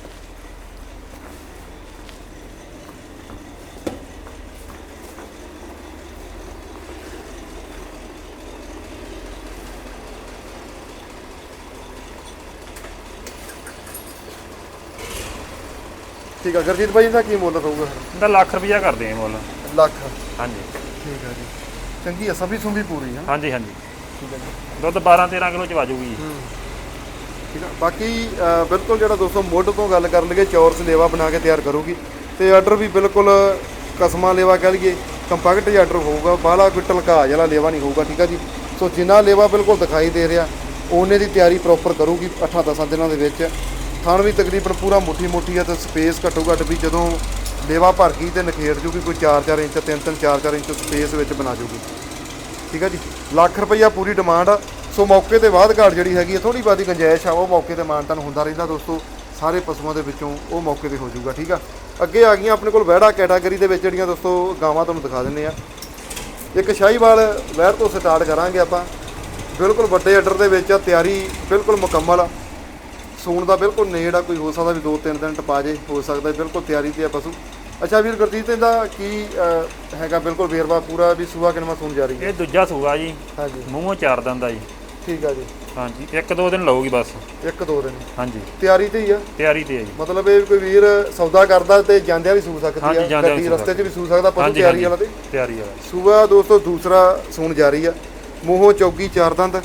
ਠੀਕ ਆ ਗੁਰਜੀਤ ਭਾਈ ਇਹਦਾ ਕੀ ਮੁੱਲ ਰਹੂਗਾ? ਇਹਦਾ ਲੱਖ ਰੁਪਈਆ ਕਰਦੇ ਆ ਮੁੱਲ। ਲੱਖ। ਹਾਂਜੀ। ਠੀਕ ਆ ਜੀ। ਚੰਗੀ ਆ ਸਭੀ ਸੁੰਭੀ ਪੂਰੀ ਆ। ਹਾਂਜੀ ਹਾਂਜੀ। ਠੀਕ ਆ ਜੀ। ਦੁੱਧ 12 13 ਕਿਲੋ ਚ ਵਾਜੂਗੀ ਜੀ ਠੀਕ ਆ ਬਾਕੀ ਅ, ਬਿਲਕੁਲ ਜਿਹੜਾ ਦੋਸਤੋ ਮੁੱਢ ਤੋਂ ਗੱਲ ਕਰ ਲਈਏ ਚੌਰਸ ਲੇਵਾ ਬਣਾ ਕੇ ਤਿਆਰ ਕਰੂਗੀ। ਤੇ ਆਰਡਰ ਵੀ ਬਿਲਕੁਲ ਕਸਮਾ ਲੇਵਾ ਕਹਿ ਲਈਏ ਕੰਪੈਕਟ ਜਿਹਾ ਆਰਡਰ ਹੋਊਗਾ ਬਾਹਲਾ ਕੋਈ ਢਲਕਾ ਵਾਲਾ ਲੇਵਾ ਨਹੀਂ ਹੋਊਗਾ ਠੀਕ ਆ ਜੀ। ਸੋ ਜਿੰਨਾ ਲੇਵਾ ਬਿਲਕੁਲ ਦਿਖਾਈ ਦੇ ਰਿਹਾ ਉਹਨੇ ਦੀ ਤਿਆਰੀ ਪ੍ਰੋਪਰ ਕਰੂਗੀ 8-10 ਦਿਨਾਂ ਦੇ ਵਿੱਚ। ਥਣ ਵੀ ਤਕਰੀਬਨ ਪੂਰਾ ਮੁੱਠੀ ਮੁੱਠੀ ਆ ਤੇ ਸਪੇਸ ਘੱਟੋ ਘੱਟ ਵੀ ਜਦੋਂ ਲੇਵਾ ਭਰ ਗਈ ਤੇ ਨਖੇੜ ਜੂਗੀ, ਕੋਈ 4-4 ਇੰਚ 3-3 4-4 ਇੰਚ ਸਪੇਸ ਵਿੱਚ ਬਣਾ ਜੂਗੀ। ਠੀਕ ਆ ਜੀ? ਲੱਖ ਰੁਪਈਆ ਪੂਰੀ ਡਿਮਾਂਡ ਆ। ਸੋ ਮੌਕੇ ਤੇ ਬਾਅਦ ਘਾਟ ਜਿਹੜੀ ਹੈਗੀ ਹੈ ਥੋੜੀ ਬਾਦੀ ਗੁੰਜਾਇਸ਼ ਆ, ਉਹ ਮੌਕੇ ਤੇ ਮਾਨਤਨ ਹੁੰਦਾ ਰਹਿੰਦਾ ਦੋਸਤੋ। ਸਾਰੇ ਪਸ਼ੂਆਂ ਦੇ ਵਿੱਚੋਂ ਉਹ ਮੌਕੇ ਤੇ ਹੋ ਜਾਊਗਾ ਠੀਕ ਆ? ਅੱਗੇ ਆ ਗਈਆਂ ਆਪਣੇ ਕੋਲ ਵਹਿੜਾ ਕੈਟਾਗਰੀ ਦੇ ਵਿੱਚ ਜਿਹੜੀਆਂ ਦੋਸਤੋ, ਗਾਵਾਂ ਤੁਹਾਨੂੰ ਦਿਖਾ ਦਿੰਨੇ ਆ। ਇੱਕ ਸ਼ਾਹੀਵਾਲ ਵਹਿੜ ਤੋਂ ਸਟਾਰਟ ਕਰਾਂਗੇ ਆਪਾਂ। ਬਿਲਕੁਲ ਵੱਡੇ ਆਰਡਰ ਦੇ ਵਿੱਚ ਆ, ਤਿਆਰੀ ਬਿਲਕੁਲ ਮੁਕੰਮਲ ਆ। ਸੂਣ ਦਾ ਬਿਲਕੁਲ ਨੇੜ ਆ ਕੋਈ ਹੋ ਸਕਦਾ ਵੀ 2-3 ਦਿਨ ਟਪਾ ਜੇ ਹੋ ਸਕਦਾ ਬਿਲਕੁਲ ਤਿਆਰੀ ਤੇ ਆ ਪਸ਼ੂ। ਅੱਛਾ ਵੀਰ ਗੁਰਜੀਤ ਇਹਦਾ ਕੀ ਹੈਗਾ ਬਿਲਕੁਲ ਵੇਰਵਾ ਪੂਰਾ ਵੀ ਸੂਆ ਕਿਨਵਾ ਸੂਣ ਜਾ ਰਹੀ ਹੈ? ਇਹ ਦੂਜਾ ਸੂਗਾ ਜੀ। ਹਾਂਜੀ। ਮੂੰਹੋਂ ਚਾਰ ਦੰਦਾ ਜੀ। ਠੀਕ ਆ ਜੀ। ਹਾਂਜੀ ਇੱਕ ਦੋ ਦਿਨ ਲਊਗੀ ਬਸ। ਇੱਕ ਦੋ ਦਿਨ। ਹਾਂਜੀ। ਤਿਆਰੀ ਤੇ ਹੀ ਆ? ਤਿਆਰੀ ਤੇ ਹੈ ਜੀ। ਮਤਲਬ ਇਹ ਕੋਈ ਵੀਰ ਸੌਦਾ ਕਰਦਾ ਤੇ ਜਾਂਦਿਆਂ ਵੀ ਸੂ ਸਕਦੀ ਹਾਂਜੀ, ਆ ਜਾਂਦਿਆਂ ਵੀ ਗੱਡੀ ਸੂ ਰਸਤੇ 'ਚ ਵੀ ਸੂ ਸਕਦਾ ਪਸ਼ੂ ਤਿਆਰੀ ਵਾਲਾ ਤੇ? ਤਿਆਰੀ ਵਾਲਾ। ਸੂਆ ਦੋਸਤੋ ਦੂਸਰਾ ਸੂਣ ਜਾਰੀ ਆ। ਮੂੰਹੋਂ ਚੌਗੀ ਚਾਰ ਦੰਦ।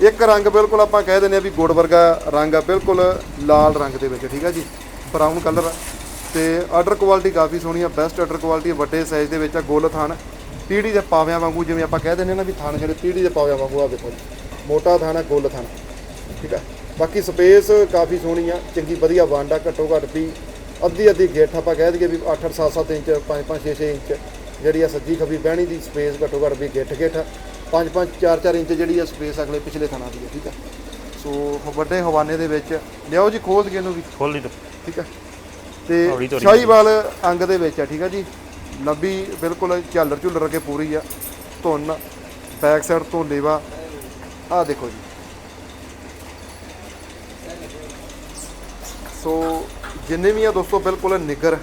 ਇੱਕ ਰੰਗ ਬਿਲਕੁਲ ਆਪਾਂ ਕਹਿ ਦਿੰਦੇ ਆ ਵੀ ਗੁੜ ਵਰਗਾ ਰੰਗ ਆ, ਬਿਲਕੁਲ ਲਾਲ ਰੰਗ ਦੇ ਵਿੱਚ, ਠੀਕ ਆ ਜੀ? ਬਰਾਊਨ ਕਲਰ ਆ। ਤੇ ਆਰਡਰ ਕੁਆਲਿਟੀ ਕਾਫੀ ਸੋਹਣੀ ਆ ਬੈਸਟ ਆਰਡਰ ਕੁਆਲਿਟੀ ਵੱਡੇ ਸਾਈਜ਼ ਦੇ ਵਿੱਚ ਆ, ਗੋਲ ਥਾਨ ਪੀੜੀ ਦੇ ਪਾਵਿਆਂ ਵਾਂਗੂ ਜਿਵੇਂ ਆਪਾਂ ਕਹਿ ਦਿੰਦੇ ਆ ਨਾ ਵੀ ਥਾਨ ਜਿਹੜੇ ਪੀੜੀ ਦੇ ਪਾਵਿਆਂ ਵਾਂਗੂ ਆ ਦੇਖੋ ਮੋਟਾ ਥਾਨ ਆ, ਗੋਲ ਥਾਨ ਠੀਕ ਆ? ਬਾਕੀ ਸਪੇਸ ਕਾਫੀ ਸੋਹਣੀ ਆ, ਚੰਗੀ ਵਧੀਆ ਵੰਡ ਆ ਘੱਟੋ ਘੱਟ ਵੀ ਅੱਧੀ ਅੱਧੀ ਗਿੱਠ ਆਪਾਂ ਕਹਿ ਦਈਏ ਵੀ 8 8 7 7 ਇੰਚ 5 5 6 6 ਇੰਚ ਜਿਹੜੀ ਆ ਸੱਜੀ ਖੱਬੀ ਬਹਿਣੀ ਦੀ ਸਪੇਸ ਘੱਟੋ ਘੱਟ ਵੀ ਗਿੱਠ ਗਿੱਠ ਆ। 5 4 4 ਇੰਚ ਜਿਹੜੀ ਆ ਸਪੇਸ ਅਗਲੇ ਪਿਛਲੇ ਥਾਣਾ ਦੀ ਆ ਠੀਕ ਆ? ਸੋ ਵੱਡੇ ਹਵਾਨੇ ਦੇ ਵਿੱਚ ਲਿਆਓ ਜੀ ਖੋਲ ਕੇ ਇਹਨੂੰ ਵੀ। ਖੋਲੀ ਤੋਂ। ਠੀਕ ਆ? ਤੇ ਸ਼ਾਹੀਵਾਲ ਅੰਗ ਦੇ ਵਿੱਚ ਆ ਠੀਕ ਆ ਜੀ? ਲੰਬੀ ਬਿਲਕੁਲ ਝਾਲਰ ਝੁੱਲਰ ਕੇ ਪੂਰੀ ਆ। ਧੁੰਨ ਬੈਕ ਸਾਈਡ ਤੋਂ ਲੇਵਾ। ਆਹ ਦੇਖੋ ਜੀ। ਸੋ ਜਿੰਨੇ ਵੀ ਆ ਦੋਸਤੋ ਬਿਲਕੁਲ ਨਿੱਗਰ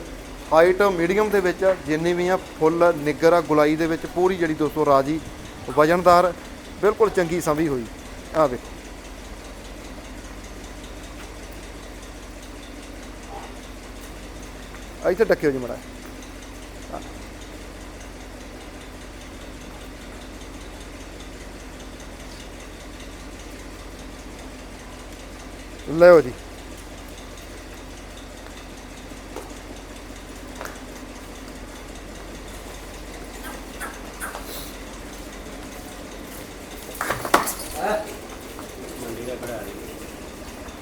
ਹਾਈਟ ਮੀਡੀਅਮ ਦੇ ਵਿੱਚ ਆ ਜਿੰਨੇ ਵੀ ਆ ਫੁੱਲ ਨਿੱਗਰ ਆ ਗੁਲਾਈ ਦੇ ਵਿੱਚ ਪੂਰੀ ਜਿਹੜੀ ਦੋਸਤੋ ਰਾਜੀ। ਵਜਨਦਾਰ ਬਿਲਕੁਲ ਚੰਗੀ ਸੰਭੀ ਹੋਈ। ਆ ਦੇਖੋ ਇੱਥੇ ਟੱਕਿਓ ਜੀ ਮੜਾ। ਲੈ ਜੀ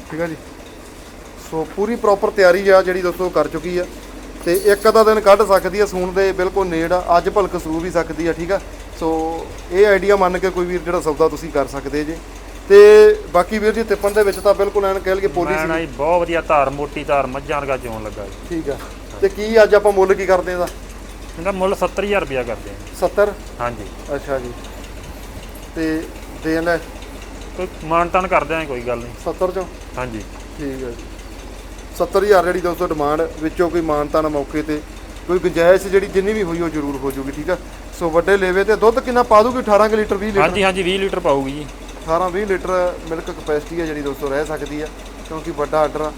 ਠੀਕ ਆ ਜੀ ਸੋ ਪੂਰੀ ਪ੍ਰੋਪਰ ਤਿਆਰੀ ਆ ਜਿਹੜੀ ਦੋਸਤੋ ਕਰ ਚੁੱਕੀ ਆ। ਤੇ ਇੱਕ ਅੱਧਾ ਦਿਨ ਕੱਢ ਸਕਦੀ ਆ ਸੂਣ ਦੇ ਬਿਲਕੁਲ ਨੇੜ ਆ। ਅੱਜ ਭਲਕ ਸੂ ਵੀ ਸਕਦੀ ਆ ਠੀਕ ਆ? ਸੋ ਇਹ ਆਈਡੀਆ ਮੰਨ ਕੇ ਕੋਈ ਵੀਰ ਜਿਹੜਾ ਸੌਦਾ ਤੁਸੀਂ ਕਰ ਸਕਦੇ ਜੇ। ਤੇ ਬਾਕੀ ਵੀਰ ਜੀ ਤਿੱਪਣ ਦੇ ਵਿੱਚ ਤਾਂ ਬਿਲਕੁਲ ਐਨ ਕਹਿ ਲਈਏ ਪੋਲੀ ਸੀ। ਬਹੁਤ ਵਧੀਆ ਧਾਰ ਮੋਟੀ ਧਾਰ ਮੱਝਾਂ ਵਰਗਾ ਚੋਣ ਲੱਗਾ ਜੀ। ਠੀਕ ਆ। ਤੇ ਕੀ ਅੱਜ ਆਪਾਂ ਮੁੱਲ ਕੀ ਕਰਦੇ ਇਹਦਾ? ਇਹਦਾ ਮੁੱਲ 70000 ਰੁਪਇਆ ਕਰਦੇ ਆ। 70 ਹਾਂਜੀ। ਅੱਛਾ ਜੀ। ਤੇ ਦੇਣ ਲੈ? ਕੋਈ ਮਾਨਤਾਨ ਕਰਦੇ ਆ ਕੋਈ ਗੱਲ ਨਹੀਂ। 70 ਚੋਂ? ਹਾਂਜੀ। ਠੀਕ ਹੈ ਜੀ। 70000 ਜਿਹੜੀ ਦੋਸਤੋ ਡਿਮਾਂਡ ਵਿੱਚੋਂ ਕੋਈ ਮਾਨਤਾ ਨਾ ਮੌਕੇ ਤੇ ਕੋਈ ਗੁੰਜਾਇਸ਼ ਜਿਹੜੀ ਜਿੰਨੀ ਵੀ ਹੋਈ ਉਹ ਜ਼ਰੂਰ ਹੋ ਜਾਊਗੀ ਠੀਕ ਆ? ਸੋ ਵੱਡੇ ਲੇਵੇ ਤੇ ਦੁੱਧ ਕਿੰਨਾ ਪਾ ਦੂਗੀ? 18 ਕੁ ਲੀਟਰ 20 ਲੀਟਰ? ਹਾਂਜੀ ਹਾਂਜੀ 20 ਲੀਟਰ ਪਾਊਗੀ ਜੀ। 18 20 ਲੀਟਰ ਮਿਲਕ ਕਪੈਸਿਟੀ ਹੈ ਜਿਹੜੀ ਦੋਸਤੋ ਰਹਿ ਸਕਦੀ ਆ ਕਿਉਂਕਿ ਵੱਡਾ ਆਰਡਰ ਆ।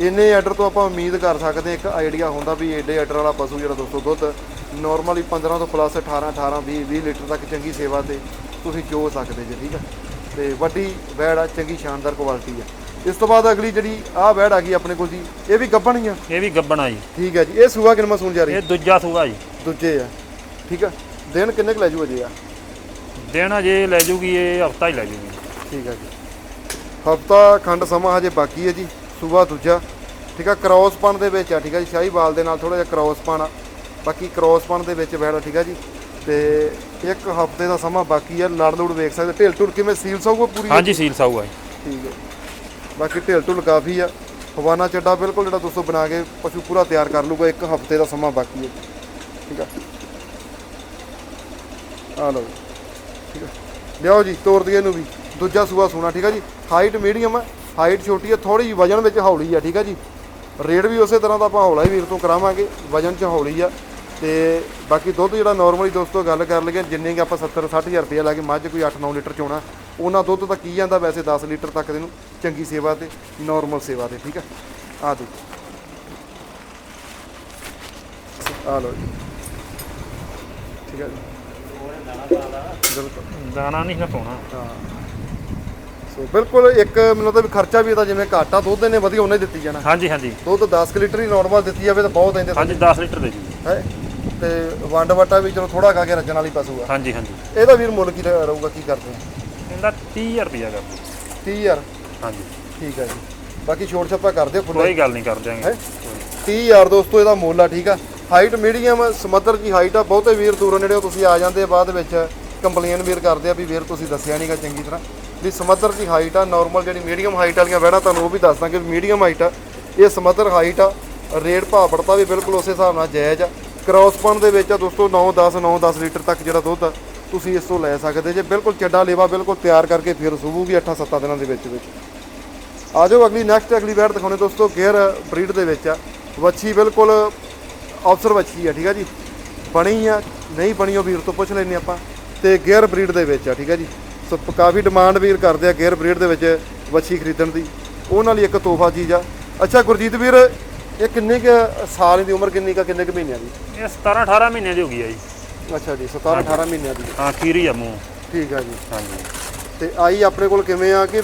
ਇੰਨੇ ਆਰਡਰ ਤੋਂ ਆਪਾਂ ਉਮੀਦ ਕਰ ਸਕਦੇ ਹਾਂ ਇੱਕ ਆਈਡੀਆ ਹੁੰਦਾ ਵੀ ਏਡੇ ਆਰਡਰ ਵਾਲਾ ਪਸ਼ੂ ਜਿਹੜਾ ਦੋਸਤੋ ਦੁੱਧ ਨਾਰਮਲੀ 15 ਤੋਂ ਪਲੱਸ 18 18 20 20 ਲੀਟਰ ਤੱਕ ਚੰਗੀ ਸੇਵਾ ਤੇ ਤੁਸੀਂ ਚੋ ਸਕਦੇ ਜੇ ਠੀਕ ਆ? ਤੇ ਵੱਡੀ ਵੈੜ ਆ ਚੰਗੀ ਸ਼ਾਨਦਾਰ ਕੁਆਲਿਟੀ ਆ। ਇਸ ਤੋਂ ਬਾਅਦ ਅਗਲੀ ਜਿਹੜੀ ਆਹ ਵੈੜ ਆ ਗਈ ਆਪਣੇ ਕੋਲ ਜੀ ਇਹ ਵੀ ਗੱਭਣ ਹੀ ਆ। ਇਹ ਵੀ ਗੱਬਣਾ ਜੀ। ਠੀਕ ਹੈ ਜੀ ਇਹ ਸੂਆ ਕਿੰਨਾ ਸੂਣ ਜਾ ਰਹੀ? ਇਹ ਦੂਜਾ ਸੂਗਾ ਜੀ। ਦੂਜੇ ਆ। ਠੀਕ ਆ ਦਿਨ ਕਿੰਨੇ ਕੁ ਲੈ ਜੂ ਅਜੇ ਆ? ਦੇਣਾ ਜੇ ਲੈ ਜੂਗੀ ਇਹ ਹਫਤਾ ਹੀ ਲੈ ਜੂਗੀ। ਠੀਕ ਆ ਜੀ। ਹਫਤਾ ਖੰਡ ਸਮਾਂ ਹਜੇ ਬਾਕੀ ਹੈ ਜੀ ਸੂਆ ਦੂਜਾ। ਠੀਕ ਆ ਕ੍ਰੋਸਪਨ ਦੇ ਵਿੱਚ ਆ ਠੀਕ ਆ ਜੀ ਸ਼ਾਹੀਵਾਲ ਦੇ ਨਾਲ ਥੋੜਾ ਜਿਹਾ ਕ੍ਰੋਸਪਨ ਆ। ਬਾਕੀ ਕ੍ਰੋਸਪਨ ਦੇ ਵਿੱਚ ਵੈੜ ਆ ਠੀਕ ਆ ਜੀ। ਤੇ ਇੱਕ ਹਫ਼ਤੇ ਦਾ ਸਮਾਂ ਬਾਕੀ ਆ ਲੜ ਲੁੜ ਵੇਖ ਸਕਦੇ ਢਿੱਲ ਢੁੱਲ ਕਿਵੇਂ ਸੀਲ ਸੌਗਾ ਪੂਰੀ? ਹਾਂਜੀ ਸੀਲ ਸਾਊਗਾ ਜੀ। ਠੀਕ ਹੈ ਬਾਕੀ ਢਿੱਲ ਢੁੱਲ ਕਾਫੀ ਆ। ਹਵਾਨਾ ਚੱਡਾ ਬਿਲਕੁਲ ਜਿਹੜਾ ਦੋਸਤੋ ਬਣਾ ਕੇ ਪਸ਼ੂ ਪੂਰਾ ਤਿਆਰ ਕਰ ਲੂਗਾ ਇੱਕ ਹਫ਼ਤੇ ਦਾ ਸਮਾਂ ਬਾਕੀ ਹੈ। ਠੀਕ ਆ? ਆ ਲਓ ਠੀਕ ਆ? ਲਿਆਓ ਜੀ ਤੋੜ ਦਈਏ ਇਹਨੂੰ ਵੀ। ਦੂਜਾ ਸੂਆ ਸੋਨਾ ਠੀਕ ਆ ਜੀ? ਹਾਈਟ ਮੀਡੀਅਮ ਆ, ਹਾਈਟ ਛੋਟੀ ਆ ਥੋੜੀ ਜਿਹੀ ਵਜਨ ਵਿੱਚ ਹੌਲੀ ਆ, ਠੀਕ ਆ ਜੀ? ਰੇਟ ਵੀ ਉਸੇ ਤਰ੍ਹਾਂ ਦਾ ਆਪਾਂ ਹੌਲਾ ਹੀ ਵੀਰ ਤੋਂ ਕਰਾਵਾਂਗੇ, ਵਜਨ 'ਚ ਹੌਲੀ ਆ। ਤੇ ਬਾਕੀ ਦੁੱਧ ਜਿਹੜਾ ਨਾਰਮਲੀ ਦੋਸਤੋ ਗੱਲ ਕਰ ਲਈਏ ਜਿੰਨੇ ਕਿ ਆਪਾਂ 70 60000 ਰੁਪਏ ਲਾ ਕੇ ਮੱਝ ਕੋਈ 8-9 ਲੀਟਰ ਚੋਣਾ ਉਹਨਾਂ ਦੁੱਧ ਤਾਂ ਕੀ ਜਾਂਦਾ ਵੈਸੇ 10 ਲੀਟਰ ਤੱਕ ਦੇ ਨੂੰ? ਚੰਗੀ ਸੇਵਾ ਤੇ ਨਾਰਮਲ ਸੇਵਾ ਤੇ ਠੀਕ ਆ? ਆ ਦੇਖੋ। ਆ ਜੀ। ਠੀਕ ਆ ਜੀ। ਬਿਲਕੁਲ। ਦਾਣਾ ਨਹੀਂ ਨਾ ਪਾਉਣਾ। ਹਾਂ। ਸੋ ਬਿਲਕੁਲ ਇੱਕ ਮੈਨੂੰ ਲੱਗਦਾ ਵੀ ਖਰਚਾ ਵੀ ਇਹਦਾ ਜਿਵੇਂ ਘਾਟਾ ਦੁੱਧ ਨੇ ਵਧੀਆ ਉਹਨੇ ਦਿੱਤੀ ਜਾਣਾ। ਹਾਂਜੀ ਹਾਂਜੀ। ਦੁੱਧ 10 ਕੁ ਲੀਟਰ ਹੀ ਨਾਰਮਲ ਦਿੱਤੀ ਜਾਵੇ ਤਾਂ ਬਹੁਤ ਆਉਂਦੇ ਹਾਂਜੀ 10 ਲੀਟਰ ਦੇ ਜੂਗੀ ਹੈ? ਤੇ ਵੰਡ ਵਟਾ ਵੀ ਚਲੋ ਥੋੜਾ ਖਾ ਕੇ ਰੱਜਣ ਵਾਲੀ ਪਸ਼ੂ ਆ। ਹਾਂਜੀ ਹਾਂਜੀ। ਇਹਦਾ ਵੀਰ ਮੁੱਲ ਕੀ ਰਹੂਗਾ ਕੀ ਕਰਦੇ ਆ ਇਹਦਾ 30000 ਰੁਪਿਆ ਕਰ 30000 ਹਾਂਜੀ। ਠੀਕ ਹੈ ਜੀ। ਬਾਕੀ ਛੋਟ ਛੱਪਾ ਕਰ ਦਿਓ ਖੁੱਲਾ ਕੋਈ ਗੱਲ ਨਹੀਂ ਕਰ ਦਿਆਂਗੇ। ਹੈਂ? 30000 ਦੋਸਤੋ ਇਹਦਾ ਮੁੱਲ ਆ ਠੀਕ ਆ। ਹਾਈਟ ਮੀਡੀਅਮ ਸਮੱਧਰ ਦੀ ਹਾਈਟ ਆ। ਬਹੁਤੇ ਵੀਰ ਦੂਰੋਂ ਨੇੜਿਓਂ ਤੁਸੀਂ ਆ ਜਾਂਦੇ ਆ ਬਾਅਦ ਵਿੱਚ ਕੰਪਲੇਨ ਵੀਰ ਕਰਦੇ ਆ ਵੀ ਵੀਰ ਤੁਸੀਂ ਦੱਸਿਆ ਨਹੀਂਗਾ ਚੰਗੀ ਤਰ੍ਹਾਂ। ਵੀ ਸਮੱਧਰ ਦੀ ਹਾਈਟ ਆ ਨਾਰਮਲ ਜਿਹੜੀ ਮੀਡੀਅਮ ਹਾਈਟ ਵਾਲੀਆਂ ਵਹਿਣਾ ਤੁਹਾਨੂੰ ਉਹ ਵੀ ਦੱਸ ਦਾਂਗੇ ਮੀਡੀਅਮ ਹਾਈਟ ਆ। ਇਹ ਸਮੱਧਰ ਹਾਈਟ ਆ। ਰੇਟ ਭਾਅ ਪੜਤਾ ਵੀ ਬਿਲਕੁਲ ਉਸੇ ਹਿਸਾਬ ਨਾਲ ਜਾਇਜ਼ ਆ। ਕ੍ਰੋਸਪਨ ਦੇ ਵਿੱਚ ਆ ਦੋਸਤੋ 9 10 9 10 ਲੀਟਰ ਤੱਕ ਜਿਹੜਾ ਦੁੱਧ ਆ, ਤੁਸੀਂ ਇਸ ਤੋਂ ਲੈ ਸਕਦੇ ਜੇ। ਬਿਲਕੁਲ ਚੱਡਾ ਲੇਵਾ, ਬਿਲਕੁਲ ਤਿਆਰ ਕਰਕੇ ਫਿਰ ਸੂਬੂਗੀ 8-7 ਦਿਨਾਂ ਦੇ ਵਿੱਚ ਵਿੱਚ। ਆ ਜਾਓ ਅਗਲੀ ਨੈਕਸਟ ਅਗਲੀ ਵੈਟ ਦਿਖਾਉਣੇ ਦੋਸਤੋ ਗੇਅਰ ਬਰੀਡ ਦੇ ਵਿੱਚ ਆ। ਵੱਛੀ ਬਿਲਕੁਲ ਅਫਸਰ ਵੱਛੀ ਆ, ਠੀਕ ਆ ਜੀ? ਬਣੀ ਆ, ਨਹੀਂ ਬਣੀ ਉਹ ਵੀਰ ਤੋਂ ਪੁੱਛ ਲੈਨੇ ਆਪਾਂ। ਤੇ ਗੇਅਰ ਬਰੀਡ ਦੇ ਵਿੱਚ ਆ, ਠੀਕ ਆ ਜੀ? ਸੋ ਕਾਫੀ ਡਿਮਾਂਡ ਵੀਰ ਕਰਦੇ ਆ ਗੇਅਰ ਬਰੀਡ ਦੇ ਵਿੱਚ ਵੱਛੀ ਖਰੀਦਣ ਦੀ। ਉਹਨਾਂ ਲਈ ਇੱਕ ਤੋਹਫਾ ਚੀਜ਼ ਆ। ਅੱਛਾ, ਗੁਰਜੀਤ ਵੀਰ ਇਹ ਕਿੰਨੇ ਕੁ ਸਾਲ ਦੀ ਉਮਰ ਕਿੰਨੀ ਕਾ ਕਿੰਨੇ ਕੁ ਮਹੀਨਿਆਂ ਦੀ? ਇਹ 17 18 ਮਹੀਨੇ ਦੀ ਹੋ ਗਈ ਆ ਜੀ। ਅੱਛਾ ਜੀ 17 18 ਮਹੀਨਿਆਂ ਦੀ। ਹਾਂ ਖੀਰੀ ਆ ਮੂੰਹ। ਠੀਕ ਆ ਜੀ। ਹਾਂਜੀ। ਤੇ ਆਈ ਆਪਣੇ ਕੋਲ ਕਿਵੇਂ ਆ ਕਿ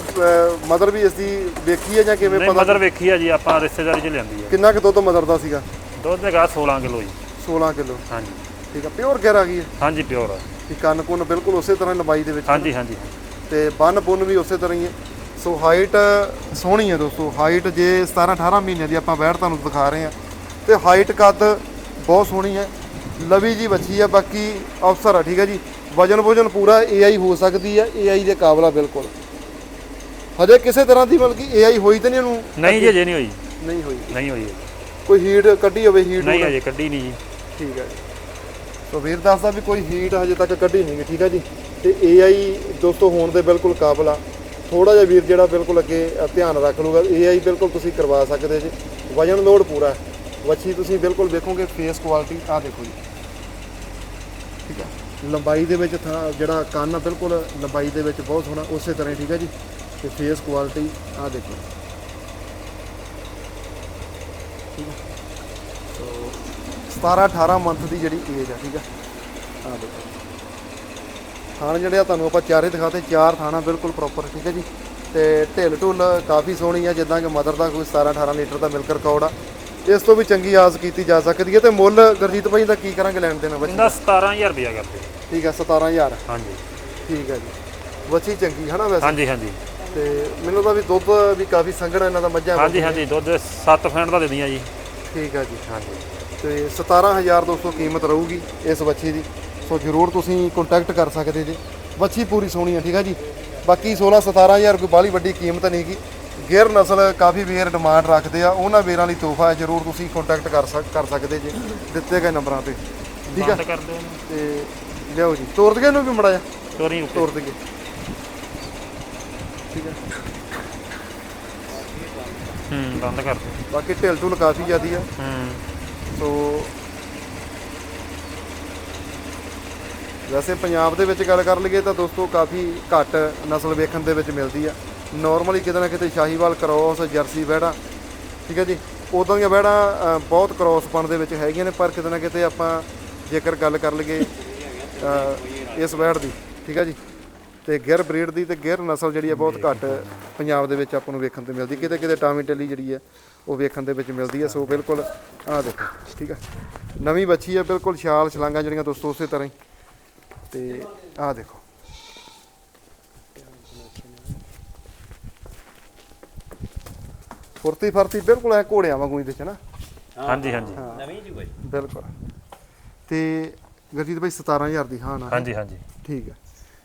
ਮਦਰ ਵੀ ਇਸ ਦੀ ਵੇਖੀ ਹੈ ਜਾਂ ਕਿਵੇਂ ਨਹੀਂ ਪਤਾ ਮਦਰ ਵੇਖੀ ਆ ਜੀ ਆਪਾਂ ਰਿਸ਼ਤੇਦਾਰੀ ਚ ਲਿਆਂਦੀ ਆ। ਕਿੰਨਾ ਕੁ ਦੁੱਧ ਮਦਰ ਦਾ ਸੀਗਾ? ਦੁੱਧ ਹੈਗਾ 16 ਕਿਲੋ ਜੀ। 16 ਕਿਲੋ। ਹਾਂਜੀ। ਠੀਕ ਆ ਪਿਓਰ ਗੈਰ ਆ? ਗਈ ਹੈ ਹਾਂਜੀ ਪਿਓਰ ਆ। ਕਿ ਕੰਨ ਕੁੰਨ ਬਿਲਕੁਲ ਉਸੇ ਤਰ੍ਹਾਂ ਲੰਬਾਈ ਦੇ ਵਿੱਚ ਹਾਂਜੀ ਹਾਂਜੀ। ਤੇ ਬੰਨ ਬੁੰਨ ਵੀ ਉਸੇ ਤਰ੍ਹਾਂ ਹੀ ਹੈ ਸੋ ਹਾਈਟ ਸੋਹਣੀ ਹੈ ਦੋਸਤੋ। ਹਾਈਟ ਜੇ 17 18 ਮਹੀਨਿਆਂ ਦੀ ਆਪਾਂ ਬੈਠ ਤੁਹਾਨੂੰ ਦਿਖਾ ਰਹੇ ਹਾਂ। ਤੇ ਹਾਈਟ ਕੱਦ ਬਹੁਤ ਸੋਹਣੀ ਹੈ। ਲਵੀ ਜੀ ਬੱਚੀ ਹੈ ਬਾਕੀ ਅਫਸਰ ਆ ਠੀਕ ਹੈ ਜੀ। ਵਜਨ ਵਜਨ ਪੂਰਾ AI ਹੋ ਸਕਦੀ ਹੈ AI ਦੇ ਕਾਬਲਾ ਬਿਲਕੁਲ। ਹਜੇ ਕਿਸੇ ਤਰ੍ਹਾਂ ਦੀ ਮਤਲਬ ਕਿ AI ਹੋਈ ਤਾਂ ਨਹੀਂ ਉਹਨੂੰ? ਨਹੀਂ ਜੀ ਨਹੀਂ ਹੋਈ। ਨਹੀਂ ਹੋਈ। ਨਹੀਂ ਹੋਈ। ਕੋਈ ਹੀਟ ਕੱਢੀ ਹੋਵੇ ਹੀਟ ਨਹੀਂ ਅਜੇ ਕੱਢੀ ਨਹੀਂ ਜੀ। ਠੀਕ ਹੈ ਜੀ। ਸੋ ਵੀਰ ਦੱਸਦਾ ਵੀ ਕੋਈ ਹੀਟ ਹਜੇ ਤੱਕ ਕੱਢੀ ਨਹੀਂ ਠੀਕ ਹੈ ਜੀ। ਤੇ AI ਦੋਸਤੋ ਹੋਣ ਦੇ ਬਿਲਕੁਲ ਕਾਬਲ ਆ। ਥੋੜਾ ਜਿਹਾ ਵੀਰ ਜਿਹੜਾ ਬਿਲਕੁਲ ਅੱਗੇ ਧਿਆਨ ਰੱਖ ਲੂਗਾ AI ਬਿਲਕੁਲ ਤੁਸੀਂ ਕਰਵਾ ਸਕਦੇ ਜੀ। ਵਜਨ ਲੋਡ ਪੂਰਾ ਹੈ। ਵੱਛੀ ਤੁਸੀਂ ਬਿਲਕੁਲ ਵੇਖੋਗੇ ਫੇਸ ਕੁਆਲਿਟੀ ਆ ਦੇਖੋ ਜੀ। ਠੀਕ ਹੈ। ਲੰਬਾਈ ਦੇ ਵਿੱਚ ਥਾਂ, ਜਿਹੜਾ ਕੰਨ ਆ, ਬਿਲਕੁਲ ਲੰਬਾਈ ਦੇ ਵਿੱਚ ਬਹੁਤ ਸੋਹਣਾ, ਉਸੇ ਤਰ੍ਹਾਂ ਠੀਕ ਹੈ ਜੀ। ਤੇ ਫੇਸ ਕੁਆਲਿਟੀ ਆ ਦੇਖੋ। ਠੀਕ ਹੈ। ਸੋ 17 18 ਮੰਥ ਦੀ ਜਿਹੜੀ ਏਜ ਆ ਠੀਕ ਹੈ। ਆ ਦੇਖੋ। ਥਾਣ ਜਿਹੜੇ ਆ ਤੁਹਾਨੂੰ ਆਪਾਂ ਚਾਰੇ ਦਿਖਾਤੇ ਚਾਰ ਥਾਣਾ ਬਿਲਕੁਲ ਪ੍ਰੋਪਰ ਠੀਕ ਹੈ ਜੀ? ਤੇ ਢਿੱਲ ਢੁੱਲ ਕਾਫੀ ਸੋਹਣੀ ਆ ਜਿੱਦਾਂ ਕਿ ਮਦਰ ਦਾ ਕੋਈ 17 18 ਲੀਟਰ ਦਾ ਮਿਲਕ ਰਿਕਾਰਡ ਆ। ਇਸ ਤੋਂ ਵੀ ਚੰਗੀ ਆਸ ਕੀਤੀ ਜਾ ਸਕਦੀ ਹੈ ਤੇ ਮੁੱਲ ਗੁਰਜੀਤ ਭਾਈ ਦਾ ਕੀ ਕਰਾਂਗੇ ਲੈਣ ਦੇਣ ਬੱਚੀ ਇਹਦਾ 17000 ਰੁਪਿਆ ਕਰਦੇ ਠੀਕ ਆ 17000 ਹਾਂਜੀ। ਠੀਕ ਹੈ ਜੀ। ਬੱਚੀ ਚੰਗੀ ਹੈ ਨਾ ਵੈਸੇ? ਹਾਂਜੀ ਹਾਂਜੀ। ਤੇ ਮੈਨੂੰ ਤਾਂ ਵੀ ਦੁੱਧ ਵੀ ਕਾਫੀ ਸੰਘਣਾ ਇਹਨਾਂ ਦਾ ਮੱਝਾਂ ਹਾਂਜੀ ਹਾਂਜੀ ਦੁੱਧ 7 ਫੈਂਟ ਦਾ ਦੇ ਦੀਆਂ ਜੀ। ਠੀਕ ਆ ਜੀ। ਹਾਂਜੀ। ਤੇ 17200 ਕੀਮਤ ਰਹੂਗੀ ਇਸ ਬੱਚੀ ਦੀ। ਸੋ ਜਰੂਰ ਤੁਸੀਂ ਕੰਟੈਕਟ ਕਰ ਸਕਦੇ ਜੀ। ਬੱਚੀ ਪੂਰੀ ਸੋਹਣੀ ਹੈ ਠੀਕ ਆ ਜੀ? ਬਾਕੀ 16 17000 ਕੋਈ ਬਾਲੀ ਵੱਡੀ ਕੀਮਤ ਨਹੀਂ ਗੀ। ਗੇਅਰ ਨਸਲ ਕਾਫੀ ਵੀਰ ਡਿਮਾਂਡ ਰੱਖਦੇ ਆ ਉਹਨਾਂ ਵੀਰਾਂ ਲਈ ਤੋਹਫਾ ਹੈ ਜਰੂਰ ਤੁਸੀਂ ਕੰਟੈਕਟ ਕਰ ਸਕ ਕਰ ਸਕਦੇ ਜੀ। ਦਿੱਤੇ ਗਏ ਨੰਬਰਾਂ ਤੇ। ਠੀਕ ਆ? ਤੇ ਲਿਆਓ ਜੀ। ਤੋਰ ਦਈਏ ਇਹਨੂੰ ਵੀ ਮੜਾ ਜਾ ਉੱਤੇ। ਤੋਰ ਦਈਏ। ਠੀਕ ਹੈ ਹੂੰ ਬੰਦ ਕਰ ਦਿਓ ਬਾਕੀ ਢਿੱਲ ਢੁੱਲ ਕਾਫੀ ਜ਼ਿਆਦੀ ਆ। ਹੂੰ। ਸੋ ਵੈਸੇ ਪੰਜਾਬ ਦੇ ਵਿੱਚ ਗੱਲ ਕਰ ਲਈਏ ਤਾਂ ਦੋਸਤੋ ਕਾਫੀ ਘੱਟ ਨਸਲ ਵੇਖਣ ਦੇ ਵਿੱਚ ਮਿਲਦੀ ਆ। ਨਾਰਮਲੀ ਕਿਤੇ ਨਾ ਕਿਤੇ ਸ਼ਾਹੀਵਾਲ ਕ੍ਰੋਸ ਜਰਸੀ ਵਹਿੜਾ, ਠੀਕ ਹੈ ਜੀ? ਉਦਾਂ ਦੀਆਂ ਵਹਿੜਾਂ ਬਹੁਤ ਬਹੁਤ ਕ੍ਰੋਸਪਣ ਦੇ ਵਿੱਚ ਹੈਗੀਆਂ ਨੇ, ਪਰ ਕਿਤੇ ਨਾ ਕਿਤੇ ਆਪਾਂ ਜੇਕਰ ਗੱਲ ਕਰ ਲਈਏ ਇਸ ਵਹਿੜ ਦੀ, ਠੀਕ ਹੈ ਜੀ? ਤੇ ਗਿਰ ਬਰੀਡ ਦੀ ਤੇ ਗਿਰ ਨਸਲ ਜਿਹੜੀ ਹੈ ਬਹੁਤ ਘੱਟ ਪੰਜਾਬ ਦੇ ਵਿੱਚ ਆਪਾਂ ਨੂੰ ਵੇਖਣ ਤੇ ਮਿਲਦੀ। ਕਿਤੇ ਕਿਤੇ ਟਾਮੀ ਟੱਲੀ ਜਿਹੜੀ ਹੈ ਉਹ ਵੇਖਣ ਦੇ ਵਿੱਚ ਮਿਲਦੀ ਹੈ ਸੋ ਬਿਲਕੁਲ ਆ ਦੇਖੋ, ਠੀਕ ਹੈ ਨਵੀਂ ਬੱਚੀ ਹੈ ਬਿਲਕੁਲ ਛਾਲ ਛਲਾਂਗਾ ਜਿਹੜੀਆਂ ਦੋਸਤੋ ਉਸੇ ਤਰ੍ਹਾਂ ਹੀ। ਤੇ ਆਹ ਦੇਖੋ। ਫੁਰਤੀ ਫਰਤੀ ਬਿਲਕੁਲ ਐ ਘੋੜਿਆਂ ਵਾਂਗੂ ਇਹਦੇ ਚ ਨਾ। ਹਾਂਜੀ ਹਾਂਜੀ। ਨਵੀਂ ਜੀ ਕੋਈ ਬਿਲਕੁਲ। ਤੇ ਗੁਰਜੀਤ ਭਾਈ 17000 ਦੀ ਹਾਂ ਨਾ। ਹਾਂਜੀ ਹਾਂਜੀ। ਠੀਕ ਹੈ।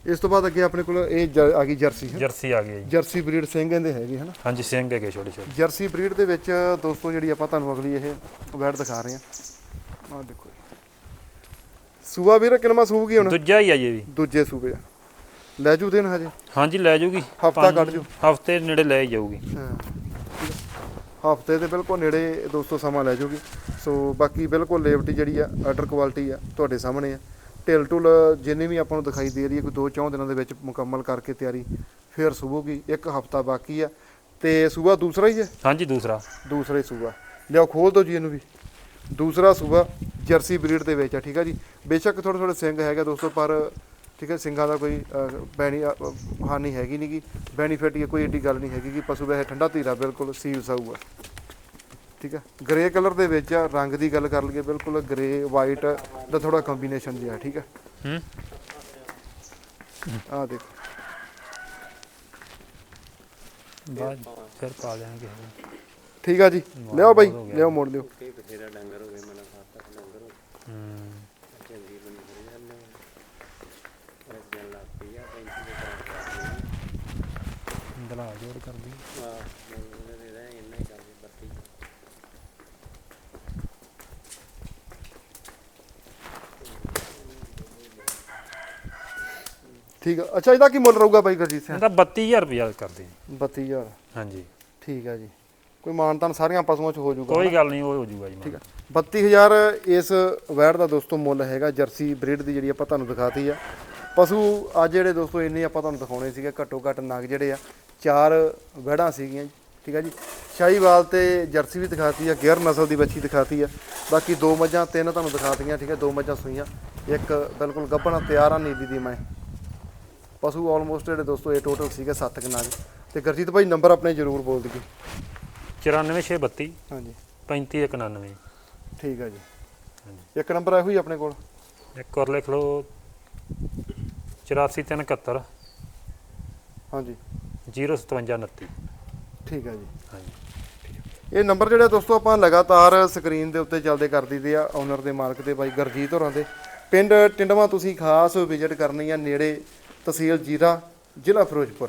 ਇਸ ਤੋਂ ਬਾਅਦ ਅੱਗੇ ਆਪਣੇ ਕੋਲ ਇਹ ਜ- ਆ ਗਈ ਜਰਸੀ ਹੈ। ਜਰਸੀ ਆ ਗਈ ਹੈ ਜੀ। ਜਰਸੀ ਬਰੀਡ ਸਿੰਘ ਕਹਿੰਦੇ ਹੈਗੇ ਹਨਾ। ਹਾਂਜੀ ਸਿੰਘ ਹੈਗੇ ਛੋਟੇ ਛੋਟੇ। ਜਰਸੀ ਬਰੀਡ ਦੇ ਵਿੱਚ ਦੋਸਤੋ ਜਿਹੜੀ ਆਪਾਂ ਤੁਹਾਨੂੰ ਅਗਲੀ ਇਹ ਵੈਟ ਦਿਖਾ ਰਹੇ ਹਾਂ। ਆਹ ਦੇਖੋ ਸੂਆ ਵੀਰ ਕਿੰਨਾ ਸੂਗੀ ਹੁਣ? ਦੂਜਾ ਹੀ ਆ ਜੀ ਵੀ। ਦੂਜੇ ਸੂਬੇ ਆ ਲੈ ਜੂ ਦੇਣ ਹਜੇ? ਹਾਂਜੀ ਲੈ ਜਾਊਗੀ ਹਫ਼ਤਾ ਕੱਢ ਜੂ। ਹਫ਼ਤੇ ਨੇੜੇ ਲੈ ਜਾਊਗੀ। ਹਾਂ। ਹਫ਼ਤੇ ਦੇ ਬਿਲਕੁਲ ਨੇੜੇ ਦੋਸਤੋ ਸਮਾਂ ਲੈ ਜੂਗੀ। ਸੋ ਬਾਕੀ ਬਿਲਕੁਲ ਲੇਵਟੀ ਜਿਹੜੀ ਆ ਆਰਡਰ ਕੁਆਲਿਟੀ ਆ ਤੁਹਾਡੇ ਸਾਹਮਣੇ ਆ। ਢਿਲ ਢੁਲ ਜਿੰਨੀ ਵੀ ਆਪਾਂ ਨੂੰ ਦਿਖਾਈ ਦੇ ਰਹੀ ਹੈ ਕੋਈ 2-4 ਦਿਨਾਂ ਦੇ ਵਿੱਚ ਮੁਕੰਮਲ ਕਰਕੇ ਤਿਆਰੀ ਫਿਰ ਸੂਬੂਗੀ ਇੱਕ ਹਫਤਾ ਬਾਕੀ ਆ। ਤੇ ਸੂਬਾ ਦੂਸਰਾ ਹੀ ਹੈ ਹਾਂਜੀ ਦੂਸਰਾ। ਦੂਸਰਾ ਹੀ ਸੂਬਾ ਲਿਆਓ ਖੋਲ ਦਿਓ ਜੀ ਇਹਨੂੰ ਵੀ। ਦੂਸਰਾ ਸੂਬਾ ਜਰਸੀ ਬਰੀਡ ਦੇ ਵਿੱਚ ਆ ਠੀਕ ਆ ਜੀ। ਬੇਸ਼ੱਕ ਥੋੜੇ ਥੋੜੇ ਸਿੰਘ ਹੈਗਾ ਦੋਸਤੋ ਪਰ ਠੀਕ ਹੈ ਸਿੰਘਾਂ ਦਾ ਕੋਈ ਅਹ, ਹਾਨੀ ਹੈਗੀ ਨਹੀਂ ਗੀ ਬੈਨੀਫਿਟ ਜਾਂ ਕੋਈ ਏਡੀ ਗੱਲ ਨਹੀਂ ਹੈਗੀ ਕਿ ਪਸ਼ੂ ਵੈਸੇ ਠੰਡਾ ਧੀਰਾ ਬਿਲਕੁਲ ਸੀਲ ਸਾਊ ਆ ਠੀਕ ਹੈ ਗ੍ਰੇ ਕਲਰ ਦੇ ਵਿੱਚ ਆ ਰੰਗ ਦੀ ਗੱਲ ਕਰ ਲਈਏ ਬਿਲਕੁਲ ਗ੍ਰੇ ਵਾਈਟ ਦਾ ਥੋੜਾ ਕੰਬੀਨੇਸ਼ਨ ਜਿਹਾ ਠੀਕ ਹੈ ਹੂੰ। ਆਹ ਦੇਖੋ। ਬਾਅਦ ਫਿਰ ਪਾ ਲਿਆਂਗੇ ਠੀਕ ਆ ਜੀ। ਲਿਆਓ ਬਾਈ ਲਿਆਓ ਮੋੜ ਲਿਓ ਕਿ ਬਥੇਰਾ ਡੰਗਰ ਹੋ ਗਏ ਮਨ ਖਾਤਾ ਡੰਗਰ ਹੋ ਗਏ ਹੂੰ। ਚੰਗੀ ਬਣੀ ਕਰੀ ਜਾਂਦੇ ਆ ਇਸ ਦਿਨ ਲੱਗ ਪਈ ਆ 35 ਦੇ ਕਰਾਂਗੇ ਦਲਾ ਜੋੜ ਕਰਦੀ। ਆ ਉਹਦੇ ਦੇ ਰਹਿ ਇੰਨਾ ਹੀ ਕਰਦੇ ਬੱਤੀ। ਠੀਕ ਆ। ਅੱਛਾ ਇਹਦਾ ਕੀ ਮੁੱਲ ਰਹੂਗਾ ਬਾਈ ਗੁਰਜੀਤ ਸਿੰਘ? ਇਹਦਾ 32000 ਰੁਪਇਆ ਕਰਦੇ। 32000 ਹਾਂਜੀ। ਠੀਕ ਆ ਜੀ। ਕੋਈ ਮਾਨਤਾਨ ਸਾਰੀਆਂ ਪਸ਼ੂਆਂ 'ਚ ਹੋ ਜਾਊਗਾ ਕੋਈ ਗੱਲ ਨਹੀਂ ਉਹ ਹੋ ਜਾਊਗਾ ਜੀ ਠੀਕ ਆ 32000 ਇਸ ਵੈੜ ਦਾ ਦੋਸਤੋ ਮੁੱਲ ਹੈਗਾ ਜਰਸੀ ਬਰੀਡ ਦੀ ਜਿਹੜੀ ਆਪਾਂ ਤੁਹਾਨੂੰ ਦਿਖਾਤੀ ਆ। ਪਸ਼ੂ ਅੱਜ ਜਿਹੜੇ ਦੋਸਤੋ ਇੰਨੇ ਆਪਾਂ ਤੁਹਾਨੂੰ ਦਿਖਾਉਣੇ ਸੀਗੇ ਘੱਟੋ ਘੱਟ ਨਗ ਜਿਹੜੇ ਆ ਚਾਰ ਵੈੜਾਂ ਸੀਗੀਆਂ ਠੀਕ ਆ ਜੀ। ਸ਼ਾਹੀਵਾਲ ਤੇ ਜਰਸੀ ਵੀ ਦਿਖਾਤੀ ਆ ਗੇਅਰ ਨਸਲ ਦੀ ਬੱਚੀ ਦਿਖਾਤੀ ਆ। ਬਾਕੀ ਦੋ ਮੱਝਾਂ ਤਿੰਨ ਤੁਹਾਨੂੰ ਦਿਖਾਤੀਆਂ ਠੀਕ ਆ ਦੋ ਮੱਝਾਂ ਸੂਈਆਂ ਇੱਕ ਬਿਲਕੁਲ ਗੱਭਣ ਤਿਆਰ ਆ ਨੀਲੀ ਦੀ ਮੈਂ। ਪਸ਼ੂ ਆਲਮੋਸਟ ਜਿਹੜੇ ਦੋਸਤੋ ਇਹ ਟੋਟਲ ਸੀਗੇ 7 ਕਨਾਲ ਤੇ ਗੁਰਜੀਤ ਭਾਈ ਨੰਬਰ ਆਪਣੇ ਜ਼ਰੂਰ ਬੋਲ ਦਈਏ। 94632 ਹਾਂਜੀ। 3599 ਠੀਕ ਆ ਜੀ। ਇੱਕ ਨੰਬਰ ਇਹੋ ਹੀ ਆਪਣੇ ਕੋਲ? ਇੱਕ ਹੋਰ ਲਿਖ ਲਓ। 84371 ਹਾਂਜੀ। 05729 ਠੀਕ ਆ ਜੀ। ਹਾਂਜੀ। ਇਹ ਨੰਬਰ ਜਿਹੜਾ ਦੋਸਤੋ ਆਪਾਂ ਲਗਾਤਾਰ ਸਕਰੀਨ ਦੇ ਉੱਤੇ ਚੱਲਦੇ ਕਰ ਦਈਦੇ ਆ ਓਨਰ ਦੇ ਮਾਲਕ ਦੇ ਬਾਈ ਗਰਜੀਤ ਹੋਰਾਂ ਦੇ। ਪਿੰਡ ਟਿੰਡਵਾ ਤੁਸੀਂ ਖਾਸ ਵਿਜ਼ਿਟ ਕਰਨੀ ਆ ਨੇੜੇ ਤਹਿਸੀਲ ਜੀਰਾ ਜ਼ਿਲ੍ਹਾ ਫਿਰੋਜ਼ਪੁਰ।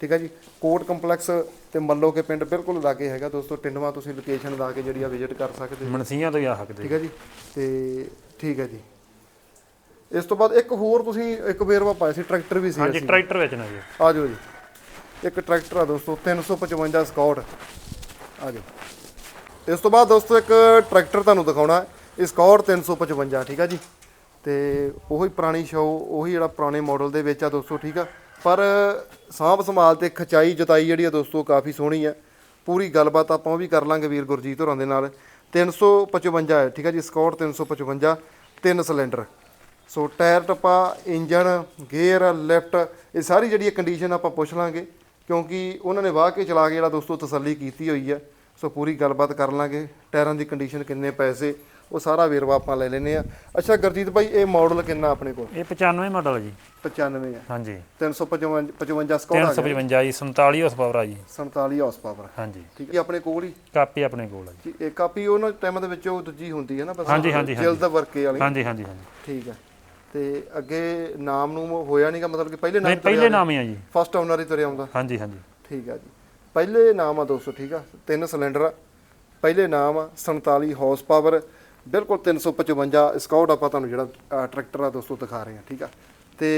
ਠੀਕ ਆ ਜੀ। ਕੋਟ ਕੰਪਲੈਕਸ ਤੇ ਮੱਲੋ ਕੇ ਪਿੰਡ ਬਿਲਕੁਲ ਲਾਗੇ ਹੈਗਾ ਦੋਸਤੋ ਟਿੰਡਵਾ ਤੁਸੀਂ ਲੋਕੇਸ਼ਨ ਲਾ ਕੇ ਜਿਹੜੀ ਆ ਵਿਜ਼ਿਟ ਕਰ ਸਕਦੇ ਹੋ। ਮਨਸੀਆਂ ਤੋਂ ਹੀ ਆ ਸਕਦੇ ਠੀਕ ਹੈ ਜੀ? ਤੇ ਠੀਕ ਹੈ ਜੀ। ਇਸ ਤੋਂ ਬਾਅਦ ਇੱਕ ਹੋਰ ਤੁਸੀਂ ਇੱਕ ਵੇਰਵਾ ਪਾਇਆ ਸੀ ਟਰੈਕਟਰ ਵੀ ਸੀ ਹਾਂਜੀ ਅਸੀਂ। ਟਰੈਕਟਰ ਵੇਚਣਾ ਜੀ। ਆ ਜਾਓ ਜੀ। ਇੱਕ ਟਰੈਕਟਰ ਆ ਦੋਸਤੋ 355 ਸਕਾਟ। ਆ ਜਾਓ। ਇਸ ਤੋਂ ਬਾਅਦ ਦੋਸਤੋ ਇੱਕ ਟਰੈਕਟਰ ਤੁਹਾਨੂੰ ਦਿਖਾਉਣਾ ਹੈ ਸਕਾਟ 355 ਠੀਕ ਆ ਜੀ? ਤੇ ਉਹੀ ਪੁਰਾਣੀ ਸ਼ੋ ਉਹੀ ਜਿਹੜਾ ਪੁਰਾਣੇ ਮਾਡਲ ਦੇ ਵਿੱਚ ਆ ਦੋਸਤੋ ਠੀਕ ਆ? ਪਰ ਸਾਂਭ ਸੰਭਾਲ ਤੇ ਖਚਾਈ ਜਤਾਈ ਜਿਹੜੀ ਆ ਦੋਸਤੋ, ਕਾਫੀ ਸੋਹਣੀ ਆ। ਪੂਰੀ ਗੱਲਬਾਤ ਆਪਾਂ ਉਹ ਵੀ ਕਰ ਲਾਂਗੇ ਵੀਰ ਗੁਰਜੀਤ ਹੋਰਾਂ ਦੇ ਨਾਲ। 355 ਹੈ, ਠੀਕ ਹੈ ਜੀ? ਸਕਾਟ 355 ਤਿੰਨ ਸਿਲੰਡਰ। ਸੋ ਟਾਇਰ ਟੱਪਾ ਇੰਜਨ ਗੇਅਰ, ਲਿਫਟ, ਇਹ ਸਾਰੀ ਜਿਹੜੀ ਕੰਡੀਸ਼ਨ ਆਪਾਂ ਪੁੱਛ ਲਾਂਗੇ। ਕਿਉਂਕਿ ਉਹਨਾਂ ਨੇ ਵਾਹ ਕੇ ਚਲਾ ਕੇ ਜਿਹੜਾ ਦੋਸਤੋ ਤਸੱਲੀ ਕੀਤੀ ਹੋਈ ਹੈ ਸੋ ਪੂਰੀ ਗੱਲਬਾਤ ਕਰ ਲਾਂਗੇ। ਟਾਇਰਾਂ ਦੀ ਕੰਡੀਸ਼ਨ ਕਿੰਨੇ ਪੈਸੇ ਉਹ ਸਾਰਾ ਵੇਰਵਾ ਆਪਾਂ ਲੈ ਲੈਨੇ ਆ ਅੱਛਾ ਗੁਰਜੀਤ ਭਾਈ ਇਹ ਮਾਡਲ ਕਿੰਨਾ ਆਪਣੇ ਕੋਲ? ਇਹ 95 ਮਾਡਲ ਜੀ। 95 ਹੈ ਹਾਂਜੀ। 355 55 ਸਕੌਟ ਆ 355 ਜੀ। 47 ਹਾਰਸ ਪਾਵਰ ਆ ਜੀ। 47 ਹਾਰਸ ਪਾਵਰ ਹਾਂਜੀ। ਠੀਕ ਹੈ ਆਪਣੇ ਕੋਲ ਹੀ? ਕਾਪੀ ਆਪਣੇ ਕੋਲ ਹੈ ਜੀ। ਇਹ ਕਾਪੀ ਉਹਨਾਂ ਟਾਈਮ ਦੇ ਵਿੱਚ ਉਹ ਦੂਜੀ ਹੁੰਦੀ ਹੈ ਨਾ ਬਸ ਹਾਂਜੀ, ਹਾਂਜੀ। ਜਿਲਦ ਵਰਕੇ ਵਾਲੀ। ਹਾਂਜੀ ਹਾਂਜੀ ਹਾਂਜੀ। ਠੀਕ ਹੈ। ਤੇ ਅੱਗੇ ਨਾਮ ਨੂੰ ਹੋਇਆ ਨਹੀਂਗਾ ਮਤਲਬ ਕਿ ਪਹਿਲੇ ਨਹੀਂ ਨਾਮ ਪਹਿਲੇ ਨਾਮ ਹੀ ਆ ਜੀ। ਫਸਟ ਓਨਰ ਹੀ ਤੁਰਿਆ ਆਉਂਦਾ ਹਾਂਜੀ ਹਾਂਜੀ। ਠੀਕ ਆ ਜੀ। ਪਹਿਲੇ ਨਾਮ ਆ ਦੋਸਤੋ ਠੀਕ ਆ। ਤਿੰਨ ਸਿਲੰਡਰ ਆ। ਪਹਿਲੇ ਨਾਮ ਆ 47 ਹਾਰਸ ਪਾਵਰ ਬਿਲਕੁਲ 355 ਸਕਾਊਟ ਆਪਾਂ ਤੁਹਾਨੂੰ ਜਿਹੜਾ ਟਰੈਕਟਰ ਆ ਦੋਸਤੋ ਦਿਖਾ ਰਹੇ ਆ ਠੀਕ ਆ। ਤੇ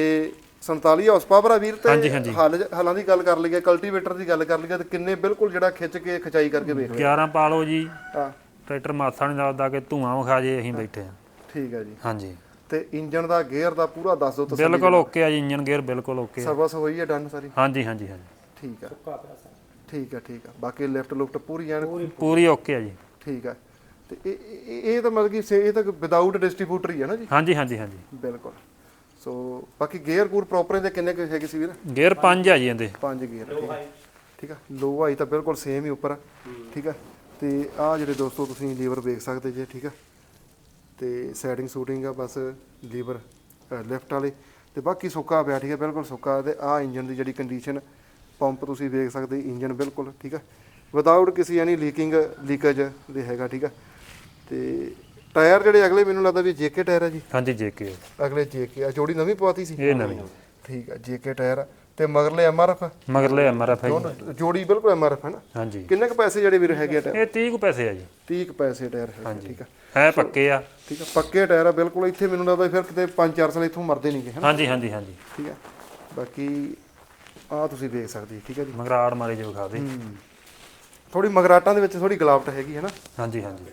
47 ਹਾਰਸ ਪਾਵਰ ਆ ਵੀਰ ਤੇ। ਹਲ ਹਾਲਾਂ ਦੀ ਗੱਲ ਕਰ ਲਈਏ ਕਲਟੀਵੇਟਰ ਦੀ ਗੱਲ ਕਰ ਲਈਏ ਤੇ ਕਿੰਨੇ ਬਿਲਕੁਲ ਜਿਹੜਾ ਖਿੱਚ ਕੇ ਖਚਾਈ ਕਰਕੇ ਵੇਖ ਲਿਆ। 11 ਪਾ ਲਓ ਜੀ। ਹਾਂ। ਟਰੈਕਟਰ ਮਾਥਾ ਨਹੀਂ ਲੱਗਦਾ ਕਿ ਧੂਆਂ ਵਿਖਾ ਜੇ ਅਸੀਂ ਬੈਠੇ ਹਾਂ। ਠੀਕ ਆ ਜੀ। ਹਾਂਜੀ। ਤੇ ਇੰਜਨ ਦਾ ਗੇਅਰ ਦਾ ਪੂਰਾ ਦੱਸ ਦਿਓ ਤੁਸੀਂ ਬਿਲਕੁਲ ਓਕੇ ਆ ਜੀ ਇੰਜਨ ਗੇਅਰ ਬਿਲਕੁਲ ਓਕੇ ਆ। ਸਰਵਿਸ ਹੋਈ ਹੈ ਡਨ ਸਾਰੀ? ਹਾਂਜੀ ਹਾਂਜੀ ਹਾਂਜੀ। ਠੀਕ ਆ। ਠੀਕ ਆ ਠੀਕ ਆ। ਬਾਕੀ ਲਿਫਟ ਲੁਫਟ ਪੂਰੀ ਐਨ? ਪੂਰੀ ਓਕੇ ਆ ਜੀ। ਠੀਕ ਆ। ਤੇ ਇਹ ਇਹ- ਇਹ ਤਾਂ ਮਤਲਬ ਕਿ ਸੇ- ਇਹ ਤਾਂ ਵਿਦਆਊਟ ਡਿਸਟ੍ਰੀਬਿਊਟਰ ਹੀ ਹੈ ਨਾ ਜੀ? ਹਾਂਜੀ ਹਾਂਜੀ ਹਾਂਜੀ। ਬਿਲਕੁਲ। ਸੋ ਬਾਕੀ ਗੇਅਰ ਗੂਰ ਪ੍ਰੋਪਰ ਇਹਦੇ ਕਿੰਨੇ ਕੁ ਹੈਗੇ ਸੀ ਵੀਰ? ਗੇਅਰ 5 ਆ ਜੀ ਇਹਦੇ। ਪੰਜ ਗੇਅਰ ਠੀਕ ਆ। ਠੀਕ ਆ ਲੋ ਹਾਈ ਤਾਂ ਬਿਲਕੁਲ ਸੇਮ ਹੀ ਉੱਪਰ ਆ। ਠੀਕ ਆ ਤੇ ਆ ਜਿਹੜੇ ਦੋਸਤੋ ਤੁਸੀਂ ਲੀਵਰ ਵੇਖ ਸਕਦੇ ਜੇ ਠੀਕ ਆ ਤੇ ਸੈਟਿੰਗ ਸ਼ੂਟਿੰਗ ਆ ਬਸ ਲੀਵਰ ਲੈਫਟ ਵਾਲੇ। ਤੇ ਬਾਕੀ ਸੁੱਕਾ ਪਿਆ ਠੀਕ ਆ ਬਿਲਕੁਲ ਸੁੱਕਾ। ਤੇ ਆ ਇੰਜਨ ਦੀ ਜਿਹੜੀ ਕੰਡੀਸ਼ਨ ਪੰਪ ਤੁਸੀਂ ਵੇਖ ਸਕਦੇ ਇੰਜਨ ਬਿਲਕੁਲ ਠੀਕ ਆ ਵਿਦਆਊਟ ਕਿਸੇ ਯਾਨੀ ਲੀਕਿੰਗ ਲੀਕੇਜ ਦੇ ਹੈਗਾ ਠੀਕ ਆ ਤੇ ਟਾਇਰ ਜਿਹੜੇ ਅਗਲੇ ਮੈਨੂੰ ਲੱਗਦਾ ਵੀ ਜੇਕੇ ਟਾਇਰ ਆ ਜੀ। ਹਾਂਜੀ ਜੇਕੇ ਅਗਲੇ ਜੇਕੇ ਆ ਜੋੜੀ ਨਵੀਂ ਪਵਾਤੀ ਸੀ। ਇਹ ਨਵੀਂ ਠੀਕ ਆ ਜੇਕੇ ਟਾਇਰ ਆ। ਤੇ ਮਗਰਲੇ ਐਮਆਰਐਫ ਮਗਰਲੇ ਐਮਆਰਐਫ ਹੈ ਜੋੜੀ ਬਿਲਕੁਲ ਐਮਆਰਐਫ ਹੈ ਨਾ। ਹਾਂਜੀ। ਕਿੰਨੇ ਕੁ ਪੈਸੇ ਜਿਹੜੇ ਵੀਰ ਹੈਗੇ ਆ ਟਾਇਰ? ਇਹ 30 ਕੁ ਪੈਸੇ ਆ ਜੀ। 30 ਕੁ ਪੈਸੇ ਟਾਇਰ ਹੈ ਠੀਕ ਆ। ਹੈ ਪੱਕੇ ਆ। ਠੀਕ ਆ ਪੱਕੇ ਟਾਇਰ ਆ ਬਿਲਕੁਲ ਇੱਥੇ ਮੈਨੂੰ ਲੱਗਦਾ ਫਿਰ ਕਿਤੇ 5-4 ਸਾਲ ਇੱਥੋਂ ਮਰਦੇ ਨਹੀਂਗੇ ਹਨਾ ਹਾਂਜੀ ਹਾਂਜੀ ਹਾਂਜੀ। ਠੀਕ ਆ। ਬਾਕੀ ਆ ਤੁਸੀਂ ਵੇਖ ਸਕਦੇ ਠੀਕ ਆ ਜੀ। ਮਗਰਾੜ ਮਾਰੇ ਜੋ ਵਿਖਾ ਦੇ ਥੋੜੀ ਮਗਰਾਟਾਂ ਦੇ ਵਿੱਚ ਥੋੜੀ ਗਲਾਵਟ ਹੈਗੀ ਹੈ ਨਾ? ਹਾਂਜੀ ਹਾਂਜੀ।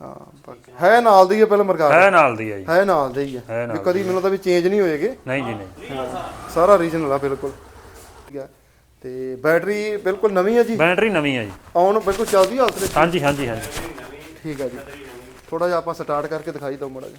ਹਾਂ। ਬਾਕੀ ਹੈ ਨਾਲ ਦੀ ਹੈ ਪਹਿਲਾਂ ਮਰਗਾਟ ਹੈ ਨਾਲ ਦੀ ਆ ਜੀ। ਹੈ ਨਾਲ ਦੇ ਹੀ। ਹੈ ਵੀ ਕਦੀ ਮੈਨੂੰ ਲੱਗਦਾ ਵੀ ਚੇਂਜ ਨਹੀਂ ਹੋਏਗੇ। ਨਹੀਂ ਜੀ ਨਹੀਂ। ਸਾਰਾ ਰੀਜਨਲ ਆ ਬਿਲਕੁਲ। ਠੀਕ ਆ ਤੇ ਬੈਟਰੀ ਬਿਲਕੁਲ ਨਵੀਂ ਹੈ ਜੀ? ਬੈਟਰੀ ਨਵੀਂ ਆ ਜੀ। ਆਉਣ ਬਿਲਕੁਲ ਚੱਲਦੀ ਹਾਲਤ ਵਿੱਚ? ਹਾਂਜੀ ਹਾਂਜੀ ਹਾਂਜੀ। ਠੀਕ ਆ ਜੀ। ਥੋੜਾ ਜਿਹਾ ਆਪਾਂ ਸਟਾਰਟ ਕਰਕੇ ਦਿਖਾਈ ਦਿਓ ਮੜਾ ਜੀ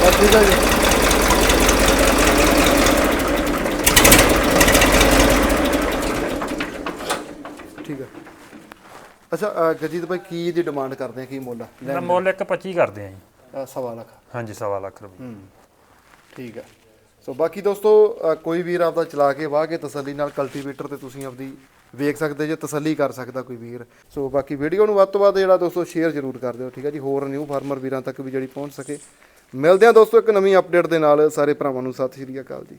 ਬਸ ਠੀਕ ਆ ਜੀ ਠੀਕ ਆ ਗਰਜੀਤ ਭਾਈ ਕੀ ਦੀ ਡਿਮਾਂਡ ਕਰਦੇ ਆ? ਕੀ ਮੁੱਲ ਇਹਦਾ ਮੁੱਲ ਇੱਕ 25 ਕਰਦੇ ਆ ਜੀ। ਅ, ਸਵਾ ਲੱਖ। ਹਾਂਜੀ ਸਵਾ ਲੱਖ ਰੁਪਏ। ਹੂੰ ਠੀਕ ਆ। ਸੋ ਬਾਕੀ ਦੋਸਤੋ ਅ, ਕੋਈ ਵੀਰ ਆਪਦਾ ਚਲਾ ਕੇ ਵਾਹ ਕੇ ਤਸੱਲੀ ਨਾਲ ਕਲਟੀਵੇਟਰ ਤੇ ਤੁਸੀਂ ਆਪਦੀ ਵੇਖ ਸਕਦੇ ਜੇ ਤਸੱਲੀ ਕਰ ਸਕਦਾ ਕੋਈ ਵੀਰ। ਸੋ ਬਾਕੀ ਵੀਡੀਓ ਨੂੰ ਵੱਧ ਤੋਂ ਵੱਧ ਜਿਹੜਾ ਦੋਸਤੋ ਸ਼ੇਅਰ ਜ਼ਰੂਰ ਕਰ ਦਿਓ ਠੀਕ ਆ ਜੀ? ਹੋਰ ਨਿਊ ਫਾਰਮਰ ਵੀਰਾਂ ਤੱਕ ਵੀ ਜਿਹੜੀ ਪਹੁੰਚ ਸਕੇ। ਮਿਲਦੇ ਆ ਦੋਸਤੋ ਇੱਕ ਨਵੀਂ ਅਪਡੇਟ ਦੇ ਨਾਲ। ਸਾਰੇ ਭਰਾਵਾਂ ਨੂੰ ਸਤਿ ਸ਼੍ਰੀ ਅਕਾਲ ਜੀ।